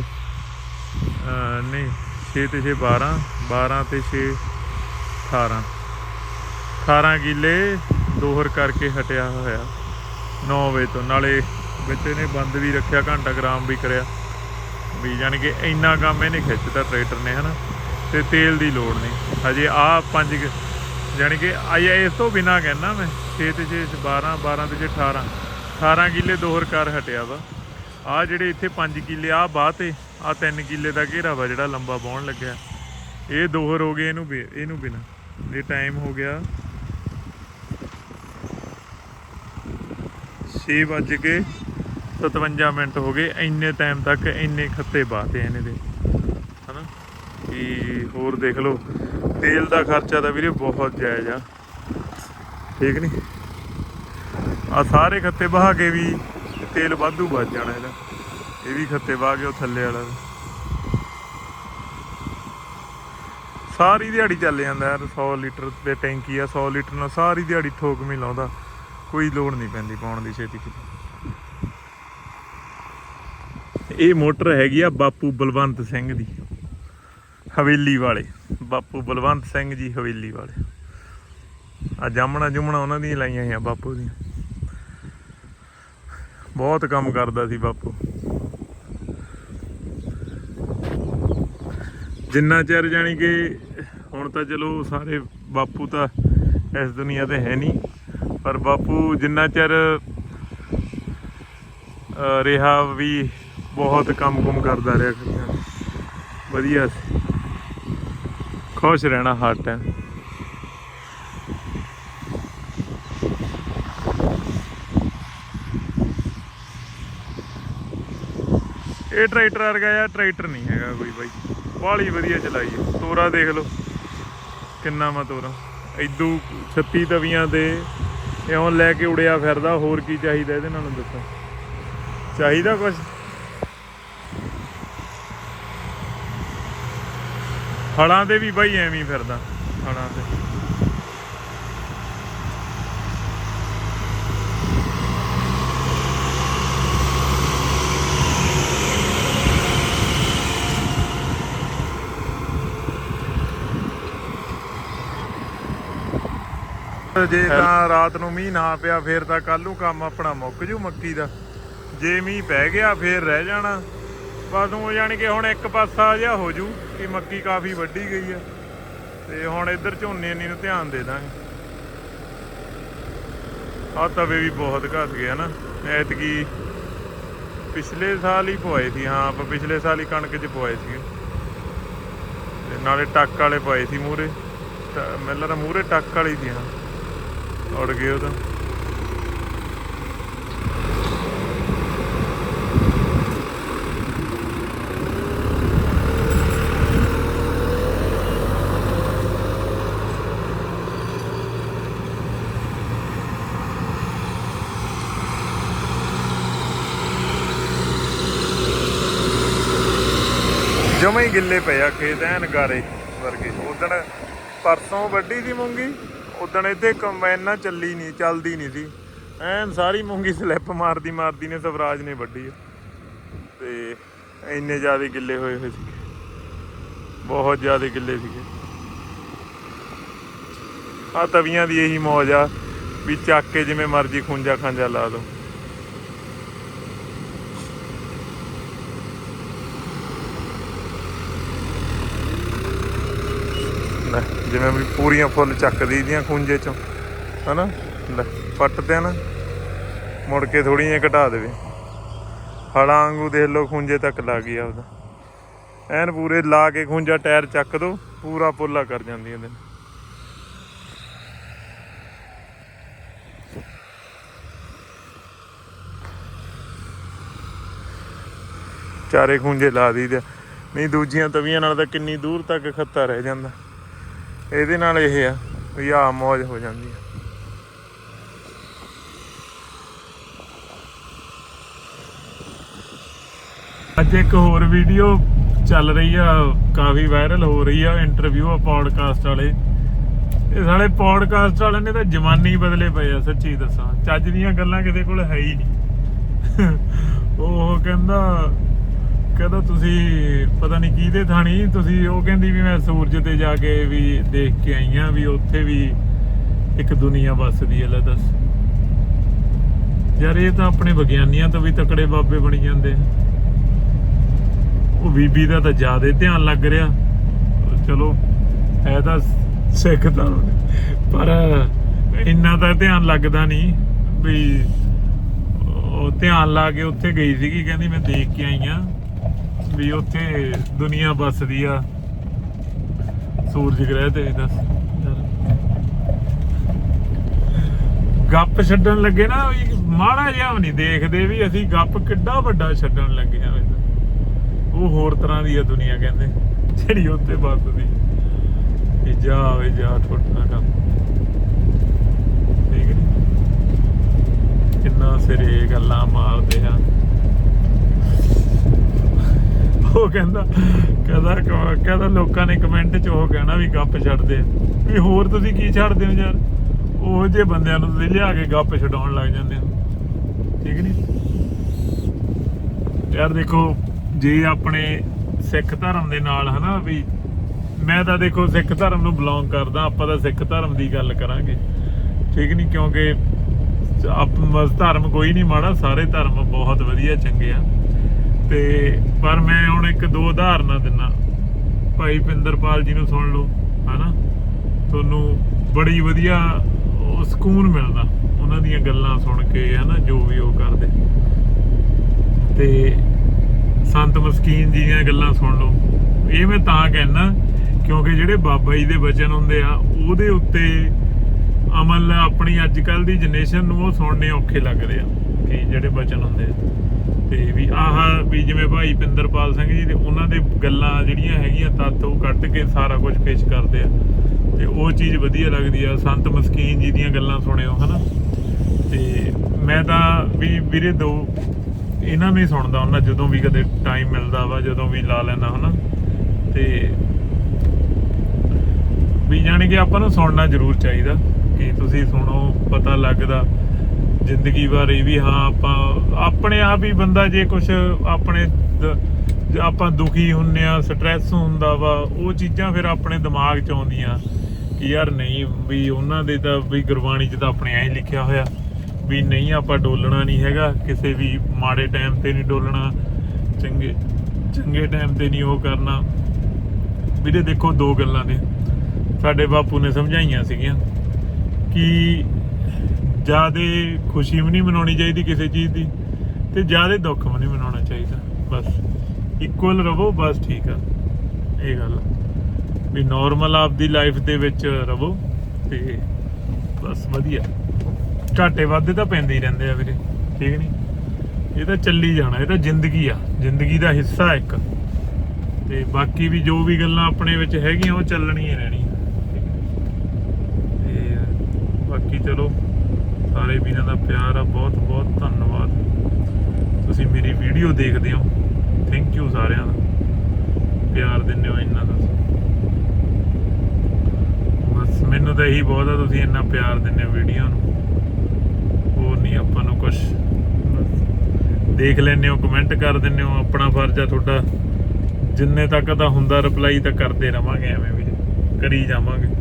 ਨਹੀਂ 6 ਤੇ 6 12 12 ਤੇ 6 18 18 ਕਿਲੇ ਦੋਹਰ ਕਰਕੇ ਹਟਿਆ ਹੋਇਆ। 9 ਵਜੇ ਤੋਂ ਨਾਲੇ ਵਿੱਚ ਇਹਨੇ ਬੰਦ ਵੀ ਰੱਖਿਆ, ਘੰਟਾ ਗ੍ਰਾਮ ਵੀ ਕਰਿਆ। ਵੀ ਜਾਨ ਕਿ ਇੰਨਾ ਕੰਮ ਇਹਨੇ ਖਿੱਚਦਾ ਟਰੈਕਟਰ ਨੇ, ਹਨਾ? ਤੇ ਤੇਲ ਦੀ ਲੋੜ ਨਹੀਂ। ਹਜੇ ਆ ਪੰਜ ਯਾਨੀ ਕਿ ਆਈਆਈਐਸ ਤੋਂ ਬਿਨਾ ਕਹਿੰਦਾ ਮੈਂ 6 ਤੇ 6 12 12 ਤੇ 6 18 18 ਕਿੱਲੇ ਦੋਹਰ ਕਰ ਹਟਿਆ ਵਾ। ਆ ਜਿਹੜੇ ਇੱਥੇ 5 ਕਿੱਲੇ ਆ ਬਾਹ ਤੇ ਆ 3 ਕਿੱਲੇ ਦਾ ਘੇਰਾ ਵਾ ਜਿਹੜਾ ਲੰਬਾ ਬਾਉਣ ਲੱਗਿਆ। ਇਹ ਦੋਹਰ ਹੋ ਗਏ ਇਹਨੂੰ ਇਹਨੂੰ ਬਿਨਾ। ਇਹ ਟਾਈਮ ਹੋ ਗਿਆ 6 ਵਜ ਕੇ 57 ਮਿੰਟ ਹੋ ਗਏ। ਇੰਨੇ ਟਾਈਮ ਤੱਕ ਇੰਨੇ ਖੱਤੇ ਬਾਤੇ ਇਹਨੇ ਦੇ। ਹਨਾ? ਕਿ ਹੋਰ ਦੇਖ ਲਓ। ਤੇਲ ਦਾ ਖਰਚਾ ਤਾਂ ਵੀਰੇ ਬਹੁਤ ਜਾਇਜ਼ ਆ। ਠੀਕ ਨਹੀਂ ਆ ਸਾਰੇ ਖੱਤੇ ਬਹਾ ਕੇ ਵੀ ਤੇਲ ਵਾਧੂ ਬਚ ਜਾਣਾ ਇਹਦਾ। ਇਹ ਵੀ ਖੱਤੇ ਵਾਹ ਕੇ ਉਹ ਥੱਲੇ ਵਾਲਾ। ਸਾਰੀ ਦਿਹਾੜੀ ਚੱਲ ਜਾਂਦਾ ਯਾਰ 100 ਲੀਟਰ ਤੇ ਟੈਂਕੀ ਆ 100 ਲੀਟਰ ਨਾਲ ਸਾਰੀ ਦਿਹਾੜੀ ਠੋਕ ਮੀ ਲਾਉਂਦਾ। ਕੋਈ ਲੋੜ ਨਹੀਂ ਪੈਂਦੀ ਪਾਉਣ ਦੀ ਛੇਤੀ ਕਿਤੇ ਇਹ ਮੋਟਰ ਹੈਗੀ ਆ ਬਾਪੂ ਬਲਵੰਤ ਸਿੰਘ ਦੀ। ਹਵੇਲੀ ਵਾਲੇ, ਬਾਪੂ ਬਲਵੰਤ ਸਿੰਘ ਜੀ ਹਵੇਲੀ ਵਾਲੇ। ਆ ਜਾਮਣਾ ਜੁਮਣਾ ਉਹਨਾਂ ਦੀਆਂ ਲਾਈਆਂ ਹੋਈਆਂ ਬਾਪੂ ਦੀਆਂ। ਬਹੁਤ ਕੰਮ ਕਰਦਾ ਸੀ ਬਾਪੂ। ਜਿੰਨਾ ਚਿਰ ਜਾਣੀ ਕਿ ਹੁਣ ਤਾਂ ਚਲੋ ਸਾਰੇ ਬਾਪੂ ਤਾਂ ਇਸ ਦੁਨੀਆ ਤੇ ਹੈ ਨਹੀਂ, ਪਰ ਬਾਪੂ ਜਿੰਨਾ ਚਿਰ ਰਿਹਾ ਵੀ ਬਹੁਤ ਕੰਮ ਕੁਮ ਕਰਦਾ ਰਿਹਾ ਵਧੀਆ ਸੀ। ਖੁਸ਼ ਰਹਿਣਾ ਹਰ ਟਾਈਮ ਇਹ ਟਰੈਕਟਰ ਵਰਗਾ ਯਾਰ ਟਰੈਕਟਰ ਨਹੀਂ ਹੈਗਾ ਕੋਈ ਬਾਈ। ਬਾਹਲੀ ਵਧੀਆ ਚਲਾਈ ਤੋਰਾ ਦੇਖ ਲਓ। ਕਿੰਨਾ ਮਾ ਤੋਰਾ। ਇਦੂ 36 ਤਵੀਆਂ ਦੇ ਇਉਂ ਲੈ ਕੇ ਉੜਿਆ ਫਿਰਦਾ। ਹੋਰ ਕੀ ਚਾਹੀਦਾ ਇਹਦੇ ਨਾਲ ਦੱਸੋ। ਚਾਹੀਦਾ ਕੁਝ ਹਲਾਂ ਦੇ ਵੀ ਬਾਈ ਐਵੇਂ ਹੀ ਫਿਰਦਾ ਹਲਾਂ ਤੇ ਜੇ ਤਾਂ ਰਾਤ ਨੂੰ ਮੀਂਹ ਨਾ ਪਿਆ ਫੇਰ ਤਾਂ ਕੱਲ ਨੂੰ ਕੰਮ ਆਪਣਾ ਮੁੱਕ ਜੂ ਮੱਕੀ ਦਾ। ਜੇ ਮੀਂਹ ਪੈ ਗਿਆ ਫੇਰ ਰਹਿ ਜਾਣਾ। ਬਸ ਉਹ ਜਾਣੀ ਕਿ ਹੁਣ ਇੱਕ ਪਾਸਾ ਜਿਹਾ ਹੋ ਜੂ ਕਿ ਮੱਕੀ ਕਾਫੀ ਵੱਡੀ ਗਈ ਆ। ਤੇ ਹੁਣ ਇੱਧਰ ਝੋਨੇ ਨੀ ਨੂੰ ਧਿਆਨ ਦੇ ਦਾਂਗੇ। ਆ ਤਵੇ ਵੀ ਬਹੁਤ ਘਸ ਗਿਆ ਨਾ। ਐਤਕੀ ਪਿਛਲੇ ਸਾਲ ਹੀ ਪਵਾਏ ਸੀ। ਹਾਂ, ਆਪਾਂ ਪਿਛਲੇ ਸਾਲ ਹੀ ਕਣਕ 'ਚ ਪਵਾਏ ਸੀ ਤੇ ਨਾਲੇ ਟੱਕ ਵਾਲੇ ਪਾਏ ਸੀ ਮੂਰੇ ਮੈਨੂੰ ਲੱਗਦਾ ਮੂਰੇ ਟੱਕ ਵਾਲੀ ਸੀ, ਹਾਂ। ਉੜ ਗਏ ਉਹ ਤਾਂ ਜਮੇ ਹੀ ਗਿੱਲੇ ਪਏ ਆ ਖੇਤ ਐਨ ਗਾਰੇ ਵਰਗੇ। ਉਦਣ ਪਰਸੋਂ ਵੱਡੀ ਸੀ ਮੂੰਗੀ, ਉਦਣ ਇੱਥੇ ਕੰਬਾਈਨਾਂ ਚੱਲੀ ਨਹੀਂ, ਚੱਲਦੀ ਨਹੀਂ ਸੀ। ਐਨ ਸਾਰੀ ਮੂੰਗੀ ਸਲਿੱਪ ਮਾਰਦੀ ਮਾਰਦੀ ਨੇ, ਸਵਰਾਜ ਨੇ ਵੱਢੀ ਆ। ਤੇ ਇੰਨੇ ਜ਼ਿਆਦਾ ਗਿੱਲੇ ਹੋਏ ਹੋਏ ਸੀਗੇ। ਬਹੁਤ ਜ਼ਿਆਦਾ ਗਿੱਲੇ ਸੀਗੇ। ਆ ਤਵੀਆਂ ਦੀ ਇਹੀ ਮੌਜ ਆ, ਵੀ ਚੱਕ ਕੇ ਜਿਵੇਂ ਮਰਜ਼ੀ ਖੁੰਝਾ ਖਾਂਜਾ ਲਾ ਦੋ ਲੈ ਜਿਵੇਂ ਵੀ ਪੂਰੀਆਂ ਫੁੱਲ ਚੱਕਦੀ ਦੀਆਂ ਖੁੰਝੇ ਚੋਂ, ਹਨਾ? ਲੈ, ਪੱਟ ਤੇ ਨਾ, ਮੁੜ ਕੇ ਥੋੜੀ ਥੋੜੀਆਂ ਘਟਾ ਦੇਵੇ। ਹਲਾਂ ਵਾਂਗੂ ਦੇਖ ਲਓ, ਖੁੰਝੇ ਤੱਕ ਲੱਗ ਗਿਆ ਉਹਦਾ। ਐਨ ਪੂਰੇ ਲਾ ਕੇ ਖੁੰਝਾ ਟਾਇਰ ਚੱਕ ਦੋ, ਪੂਰਾ ਪੋਲਾ ਕਰ ਜਾਂਦੀਆਂ ਨੇ। ਚਾਰੇ ਖੁੰਝੇ ਲਾ ਦਈਦੇ ਨਹੀਂ, ਦੂਜੀਆਂ ਤਵੀਆਂ ਨਾਲ ਤਾਂ ਕਿੰਨੀ ਦੂਰ ਤੱਕ ਖੱਤਾ ਰਹਿ ਜਾਂਦਾ। ਇਹਦੇ ਨਾਲ ਇਹ ਆ ਵੀ ਆ ਮੌਜ ਹੋ ਜਾਂਦੀ ਆ। ਅੱਜ ਇੱਕ ਹੋਰ ਵੀਡੀਓ ਚੱਲ ਰਹੀ ਆ, ਕਾਫੀ ਵਾਇਰਲ ਹੋ ਰਹੀ ਆ ਇੰਟਰਵਿਊ ਆ ਪੌਡਕਾਸਟ ਵਾਲੇ। ਇਹ ਸਾਲੇ ਪੌਡਕਾਸਟ ਵਾਲਿਆਂ ਨੇ ਤਾਂ ਜਵਾਨੀ ਬਦਲੇ ਪਏ ਆ, ਸੱਚੀ ਦੱਸਾਂ। ਚੱਜ ਦੀਆਂ ਗੱਲਾਂ ਕਿਸੇ ਕੋਲ ਹੈ ਹੀ ਨਹੀਂ। ਉਹ ਕਹਿੰਦਾ ਕਹਿੰਦਾ ਤੁਸੀਂ, ਪਤਾ ਨਹੀਂ ਕਿਹਦੇ ਥਾਣੀ, ਤੁਸੀਂ ਉਹ ਕਹਿੰਦੀ ਵੀ ਮੈਂ ਸੂਰਜ ਤੇ ਜਾ ਕੇ ਵੀ ਦੇਖ ਕੇ ਆਈ ਆ ਵੀ ਉੱਥੇ ਵੀ ਇੱਕ ਦੁਨੀਆ ਵੱਸਦੀ ਹੈ, ਲੈ ਦੱਸ। ਯਾਰ ਇਹ ਤਾਂ ਆਪਣੇ ਵਿਗਿਆਨੀਆਂ ਤੋਂ ਵੀ ਤਕੜੇ ਬਾਬੇ ਬਣੀ ਜਾਂਦੇ ਉਹ ਬੀਬੀ ਦਾ ਤਾਂ ਜ਼ਿਆਦਾ ਧਿਆਨ ਲੱਗ ਰਿਹਾ। ਚਲੋ, ਹੈ ਤਾਂ ਸਿੱਖ ਤਾਂ ਪਰ ਇੰਨਾ ਤਾਂ ਧਿਆਨ ਲੱਗਦਾ ਨਹੀਂ ਵੀ ਉਹ ਧਿਆਨ ਲਾ ਕੇ ਉੱਥੇ ਗਈ ਸੀਗੀ, ਕਹਿੰਦੀ ਮੈਂ ਦੇਖ ਕੇ ਆਈ ਆ। ਵੀ ਉੱਥੇ ਦੁਨੀਆ ਵੱਸਦੀ ਆ। ਸੂਰਜ ਗ੍ਰਹਿ ਤੇ, ਦੱਸ। ਗੱਪ ਛੱਡਣ ਲੱਗੇ ਨਾ, ਵੀ ਮਾੜਾ ਜਿਹਾ ਨਹੀਂ ਦੇਖਦੇ ਵੀ ਅਸੀਂ ਗੱਪ ਕਿੱਡਾ ਵੱਡਾ ਛੱਡਣ ਲੱਗੇ ਆ ਉਹ ਹੋਰ ਤਰ੍ਹਾਂ ਦੀ ਆ ਦੁਨੀਆ ਕਹਿੰਦੇ, ਜਿਹੜੀ ਉੱਤੇ ਵੱਸਦੀ। ਇਹ ਜਾ ਵੇ, ਜਾ ਛੋਟਾ ਕੰਮ ਠੀਕ ਨੀ ਕਿੰਨਾ ਸਿਰੇ ਗੱਲਾਂ ਮਾਰਦੇ ਆ। ਉਹ ਕਹਿੰਦਾ ਕਹਿੰਦਾ ਕਹਿੰਦਾ ਲੋਕਾਂ ਨੇ ਕਮੈਂਟ 'ਚ ਉਹ ਕਹਿਣਾ ਵੀ ਗੱਪ ਛੱਡਦੇ ਆ ਵੀ ਹੋਰ ਤੁਸੀਂ ਕੀ ਛੱਡਦੇ ਹੋ ਯਾਰ? ਉਹ ਜੇ ਬੰਦਿਆਂ ਨੂੰ ਤੁਸੀਂ ਲਿਆ ਕੇ ਗੱਪ ਛਡਾਉਣ ਲੱਗ ਜਾਂਦੇ ਹੋ। ਠੀਕ ਨਹੀਂ ਯਾਰ ਦੇਖੋ, ਜੇ ਆਪਣੇ ਸਿੱਖ ਧਰਮ ਦੇ ਨਾਲ ਹਨਾ ਵੀ ਮੈਂ ਤਾਂ ਦੇਖੋ ਸਿੱਖ ਧਰਮ ਨੂੰ ਬਿਲੋਂਗ ਕਰਦਾ, ਆਪਾਂ ਤਾਂ ਸਿੱਖ ਧਰਮ ਦੀ ਗੱਲ ਕਰਾਂਗੇ। ਠੀਕ ਨਹੀਂ ਕਿਉਂਕਿ ਆਪ ਧਰਮ ਕੋਈ ਨਹੀਂ ਮਾੜਾ, ਸਾਰੇ ਧਰਮ ਬਹੁਤ ਵਧੀਆ ਚੰਗੇ ਆ। ਤੇ ਪਰ ਮੈਂ ਹੁਣ ਇੱਕ ਦੋ ਉਦਾਹਰਨਾਂ ਦਿੰਨਾ ਭਾਈ ਪਿੰਦਰਪਾਲ ਜੀ ਨੂੰ ਸੁਣ ਲਓ, ਹਨਾ? ਤੁਹਾਨੂੰ ਬੜੀ ਵਧੀਆ ਸਕੂਨ ਮਿਲਦਾ, ਉਹਨਾਂ ਦੀਆਂ ਗੱਲਾਂ ਸੁਣ ਕੇ, ਹਨਾ, ਜੋ ਵੀ ਉਹ ਕਰਦੇ। ਤੇ ਸੰਤ ਮਸਕੀਨ ਜੀ ਦੀਆਂ ਗੱਲਾਂ ਸੁਣ ਲਓ। ਇਹ ਮੈਂ ਤਾਂ ਕਹਿਣਾ ਕਿਉਂਕਿ ਜਿਹੜੇ ਬਾਬਾ ਜੀ ਦੇ ਬਚਨ ਹੁੰਦੇ ਆ, ਉਹਦੇ ਉੱਤੇ ਅਮਲ ਆਪਣੀ ਅੱਜ ਕੱਲ ਦੀ ਜਨਰੇਸ਼ਨ ਨੂੰ ਉਹ ਸੁਣਨੇ ਔਖੇ ਲੱਗਦੇ ਆ, ਕਿ ਜਿਹੜੇ ਬਚਨ ਹੁੰਦੇ ਆ। ਤੇ ਵੀ ਆਹ ਵੀ ਜਿਵੇਂ ਭਾਈ ਪਿੰਦਰਪਾਲ ਸਿੰਘ ਜੀ ਦੇ ਉਹਨਾਂ ਦੇ ਗੱਲਾਂ ਜਿਹੜੀਆਂ ਹੈਗੀਆਂ ਤੱਤ ਉਹ ਕੱਢ ਕੇ ਸਾਰਾ ਕੁਝ ਪੇਸ਼ ਕਰਦੇ ਆ। ਤੇ ਉਹ ਚੀਜ਼ ਵਧੀਆ ਲੱਗਦੀ ਆ, ਸੰਤ ਮਸਕੀਨ ਜੀ ਦੀਆਂ ਗੱਲਾਂ ਸੁਣਿਓ, ਹਨਾ? ਤੇ ਮੈਂ ਤਾਂ ਵੀ ਵੀਰੇ ਦੋ, ਇਹਨਾਂ ਨੂੰ ਹੀ ਸੁਣਦਾ ਹੁੰਦਾ, ਜਦੋਂ ਵੀ ਕਦੇ ਟਾਈਮ ਮਿਲਦਾ ਵਾ, ਜਦੋਂ ਵੀ ਲਾ ਲੈਣਾ ਹਨਾ? ਤੇ ਵੀ ਜਾਣੀ ਕਿ ਆਪਾਂ ਨੂੰ ਸੁਣਨਾ ਜ਼ਰੂਰ ਚਾਹੀਦਾ, ਕਿ ਤੁਸੀਂ ਸੁਣੋ, ਪਤਾ ਲੱਗਦਾ। ਜ਼ਿੰਦਗੀ ਬਾਰੇ ਵੀ ਹਾਂ, ਆਪਾਂ ਆਪਣੇ ਆਪ ਹੀ ਬੰਦਾ ਜੇ ਕੁਝ ਆਪਣੇ ਦ- ਆਪਾਂ ਦੁਖੀ ਹੁੰਨੇ ਆ ਸਟ੍ਰੈਸ ਹੁੰਦਾ ਵਾ, ਉਹ ਚੀਜ਼ਾਂ ਫਿਰ ਆਪਣੇ ਦਿਮਾਗ 'ਚ ਆਉਂਦੀਆਂ ਕਿ ਯਾਰ ਨਹੀਂ ਵੀ ਉਹਨਾਂ ਦੇ ਤਾਂ ਵੀ ਗੁਰਬਾਣੀ 'ਚ ਤਾਂ ਆਪਣੇ ਐਂ ਹੀ ਲਿਖਿਆ ਹੋਇਆ ਵੀ ਨਹੀਂ ਆਪਾਂ ਡੋਲਣਾ ਨਹੀਂ ਹੈਗਾ, ਕਿਸੇ ਵੀ ਮਾੜੇ ਟਾਈਮ ਤੇ ਨਹੀਂ ਡੋਲਣਾ, ਚੰਗੇ ਚੰਗੇ ਟਾਈਮ ਤੇ ਨਹੀਂ ਉਹ ਕਰਨਾ। ਵੀਰੇ ਦੇਖੋ ਦੋ ਗੱਲਾਂ ਨੇ, ਸਾਡੇ ਬਾਪੂ ਨੇ ਸਮਝਾਈਆਂ ਸੀਗੀਆਂ ਕਿ ਜਿਆਦੇ ਖੁਸ਼ੀ ਵੀ ਨਹੀਂ ਮਨਾਉਣੀ ਚਾਹੀਦੀ ਕਿਸੇ ਚੀਜ਼ ਦੀ ਤੇ ਜਿਆਦੇ ਦੁੱਖ ਵੀ ਨਹੀਂ ਮਨਾਉਣਾ ਚਾਹੀਦਾ। ਬਸ ਇਕੁਅਲ ਰਵੋ ਬਸ ਠੀਕ ਆ। ਇਹ ਗੱਲ ਵੀ ਨਾਰਮਲ ਆਪਦੀ ਲਾਈਫ ਦੇ ਵਿੱਚ ਰਵੋ ਤੇ ਬਸ ਵਧੀਆ। ਘਾਟੇ ਵਾਧੇ ਤਾਂ ਪੈਂਦੇ ਹੀ ਰਹਿੰਦੇ ਆ ਵੀਰੇ, ਠੀਕ ਨਹੀਂ ਇਹ ਤਾਂ ਚੱਲੀ ਜਾਣਾ, ਇਹ ਤਾਂ ਜ਼ਿੰਦਗੀ ਆ। ਜ਼ਿੰਦਗੀ ਦਾ ਹਿੱਸਾ ਇੱਕ। ਤੇ ਬਾਕੀ ਵੀ ਜੋ ਵੀ ਗੱਲਾਂ ਆਪਣੇ ਵਿੱਚ ਹੈਗੀਆਂ, ਉਹ ਚੱਲਣੀਆਂ ਰਹਿਣੀਆਂ। ਤੇ ਬਾਕੀ ਚਲੋ। ਸਾਰੇ ਵੀਰਾਂ ਦਾ ਪਿਆਰ ਆ, ਬਹੁਤ ਬਹੁਤ ਧੰਨਵਾਦ। ਤੁਸੀਂ ਮੇਰੀ ਵੀਡੀਓ ਦੇਖਦੇ ਹੋ। ਥੈਂਕ ਯੂ ਸਾਰਿਆਂ ਦਾ। ਪਿਆਰ ਦਿੰਦੇ ਹੋ ਇੰਨਾ ਤੁਸੀਂ ਬਸ ਮੈਨੂੰ ਤਾਂ ਇਹੀ ਬਹੁਤ ਆ, ਤੁਸੀਂ ਇੰਨਾ ਪਿਆਰ ਦਿੰਦੇ ਹੋ ਵੀਡੀਓ ਨੂੰ। ਹੋਰ ਨਹੀਂ ਆਪਾਂ ਨੂੰ ਕੁਝ ਦੇਖ ਲੈਂਦੇ ਹੋ ਕਮੈਂਟ ਕਰ ਦਿੰਦੇ ਹੋ, ਆਪਣਾ ਫਰਜ਼ ਆ ਤੁਹਾਡਾ। ਜਿੰਨੇ ਤੱਕ ਦਾ ਹੁੰਦਾ ਰਿਪਲਾਈ ਤਾਂ ਕਰਦੇ ਰਵਾਂਗੇ ਐਵੇਂ ਵੀ। ਕਰੀ ਜਾਵਾਂਗੇ।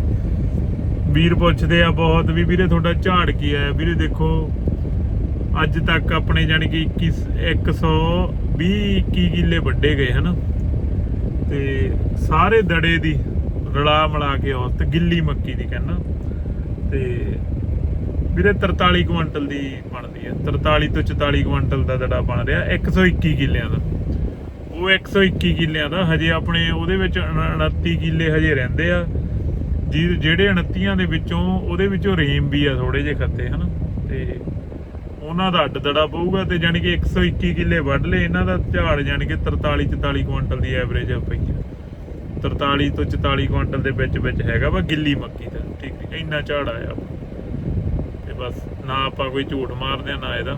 ਵੀਰ ਪੁੱਛਦੇ ਆ ਬਹੁਤ ਵੀ ਵੀਰੇ ਤੁਹਾਡਾ ਝਾੜ ਕੀ ਹੈ? ਵੀਰੇ ਦੇਖੋ, ਅੱਜ ਤੱਕ ਆਪਣੇ ਜਾਨੀ ਕਿ 21 120 21 ਕਿੱਲੇ ਵੱਡੇ ਗਏ, ਹਨਾ? ਤੇ ਸਾਰੇ ਦੜੇ ਦੀ ਰਲਾ ਮਿਲਾ ਕੇ ਔਸਤ, ਗਿੱਲੀ ਮੱਕੀ ਦੀ ਕਹਿੰਨਾ ਤੇ ਵੀਰੇ 43 ਕੁਇੰਟਲ ਦੀ ਬਣਦੀ ਹੈ। 43 ਤੋਂ 44 ਕੁਇੰਟਲ ਦਾ ਦੜਾ ਬਣ ਰਿਹਾ 121 ਕਿੱਲਿਆਂ ਦਾ। ਉਹ 121 ਕਿੱਲਿਆਂ ਦਾ, ਹਜੇ ਆਪਣੇ ਉਹਦੇ ਵਿੱਚ 29 ਕਿੱਲੇ ਹਜੇ ਰਹਿੰਦੇ ਆ। ਜਿਹੜੇ 29 ਦੇ ਵਿੱਚੋਂ, ਉਹਦੇ ਵਿੱਚੋਂ ਰੇਮ ਵੀ ਆ ਥੋੜੇ ਜਿਹੇ ਖੱਤੇ, ਹਨਾ? ਤੇ ਉਹਨਾਂ ਦਾ ਅੱਡ ਦੜਾ ਪਊਗਾ ਤੇ ਜਾਨੀ ਕਿ 121 ਕਿੱਲੇ ਵੱਢ ਲਏ, ਇਹਨਾਂ ਦਾ ਝਾੜ ਜਾਨੀ ਕਿ 43 44 ਕੁਇੰਟਲ ਦੀ ਐਵਰੇਜ ਆ ਪਈ ਹੈ 43 ਤੋਂ 44 ਕੁਇੰਟਲ ਦੇ ਵਿੱਚ ਵਿੱਚ ਹੈਗਾ ਵਾ ਗਿੱਲੀ ਮੱਕੀ ਦਾ, ਠੀਕ ਇੰਨਾ ਝਾੜ ਆਇਆ ਤੇ ਬਸ, ਨਾ ਆਪਾਂ ਕੋਈ ਝੂਠ ਮਾਰਦੇ ਆ, ਨਾ ਇਹਦਾ।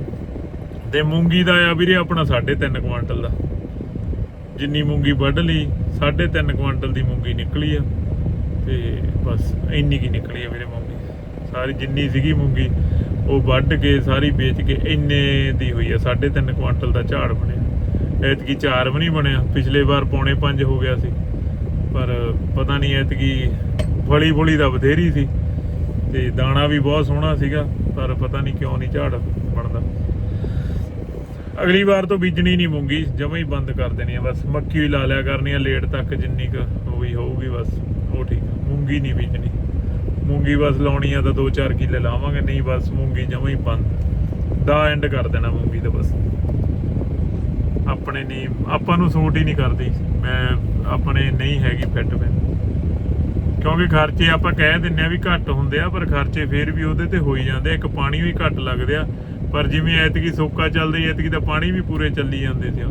ਤੇ ਮੂੰਗੀ ਦਾ ਆ ਵੀਰੇ ਆਪਣਾ 3.5 ਕੁਇੰਟਲ ਦਾ। ਜਿੰਨੀ ਮੂੰਗੀ ਵੱਢ ਲਈ 3.5 ਕੁਇੰਟਲ ਦੀ ਮੂੰਗੀ ਨਿਕਲੀ ਆ। ਤੇ ਬਸ ਇੰਨੀ ਕੀ ਨਿਕਲੀ ਆ ਵੀਰੇ ਮੂੰਗੀ ਸਾਰੀ ਜਿੰਨੀ ਸੀਗੀ ਮੂੰਗੀ, ਉਹ ਵੱਢ ਕੇ ਸਾਰੀ ਵੇਚ ਕੇ ਇੰਨੇ ਦੀ ਹੋਈ ਆ 3.5 ਕੁਇੰਟਲ ਦਾ ਝਾੜ ਬਣਿਆ। ਐਤਕੀ 4 ਵੀ ਨਹੀਂ ਬਣਿਆ, ਪਿਛਲੇ ਵਾਰ ਪੌਣੇ 5 ਹੋ ਗਿਆ ਸੀ। ਪਰ ਪਤਾ ਨਹੀਂ ਐਤਕੀ ਫਲੀ ਫੁਲੀ ਦਾ ਬਥੇਰੀ ਸੀ ਤੇ ਦਾਣਾ ਵੀ ਬਹੁਤ ਸੋਹਣਾ ਸੀਗਾ, ਪਰ ਪਤਾ ਨਹੀਂ ਕਿਉਂ ਨਹੀਂ ਝਾੜ ਬਣਦਾ। ਅਗਲੀ ਵਾਰ ਤੋਂ ਬੀਜਣੀ ਨਹੀਂ ਮੂੰਗੀ, ਜਮਾਂ ਹੀ ਬੰਦ ਕਰ ਦੇਣੀ ਆ, ਬਸ ਮੱਕੀ ਵੀ ਲਾ ਲਿਆ ਕਰਨੀ ਆ, ਲੇਟ ਤੱਕ ਜਿੰਨੀ ਕੁ ਹੋਈ ਹੋਊਗੀ ਬਸ, ਉਹ ਠੀਕ ਮੂੰਗੀ ਨਹੀਂ ਬੀਜਣੀ ਮੂੰਗੀ ਬਸ ਲਾਉਣੀ ਆ ਤਾਂ 2-4 ਕਿੱਲੇ ਲਾਵਾਂਗੇ, ਨਹੀਂ ਬਸ ਮੂੰਗੀ ਜਮਾਂ ਹੀ ਬੰਦ। ਦਾ ਐਂਡ ਕਰ ਦੇਣਾ ਮੂੰਗੀ ਦਾ ਬਸ। ਆਪਣੇ ਨਹੀਂ, ਆਪਾਂ ਨੂੰ ਸੂਟ ਹੀ ਨਹੀਂ ਕਰਦੀ। ਮੈਂ ਆਪਣੇ ਨਹੀਂ ਹੈਗੀ ਫਿੱਟ ਮੈਂ। ਕਿਉਂਕਿ ਖਰਚੇ ਆਪਾਂ ਕਹਿ ਦਿੰਨੇ ਆ ਵੀ ਘੱਟ ਹੁੰਦੇ ਆ, ਪਰ ਖਰਚੇ ਫੇਰ ਵੀ ਉਹਦੇ ਤੇ ਹੋਈ ਜਾਂਦੇ ਆ। ਇੱਕ ਪਾਣੀ ਵੀ ਘੱਟ ਲੱਗਦੇ ਆ। ਪਰ ਜਿਵੇਂ ਐਤਕੀ ਸੋਕਾ ਚੱਲਦੀ ਐਤਕੀ ਤਾਂ ਪਾਣੀ ਵੀ ਪੂਰੇ ਚੱਲੀ ਜਾਂਦੇ ਸੀ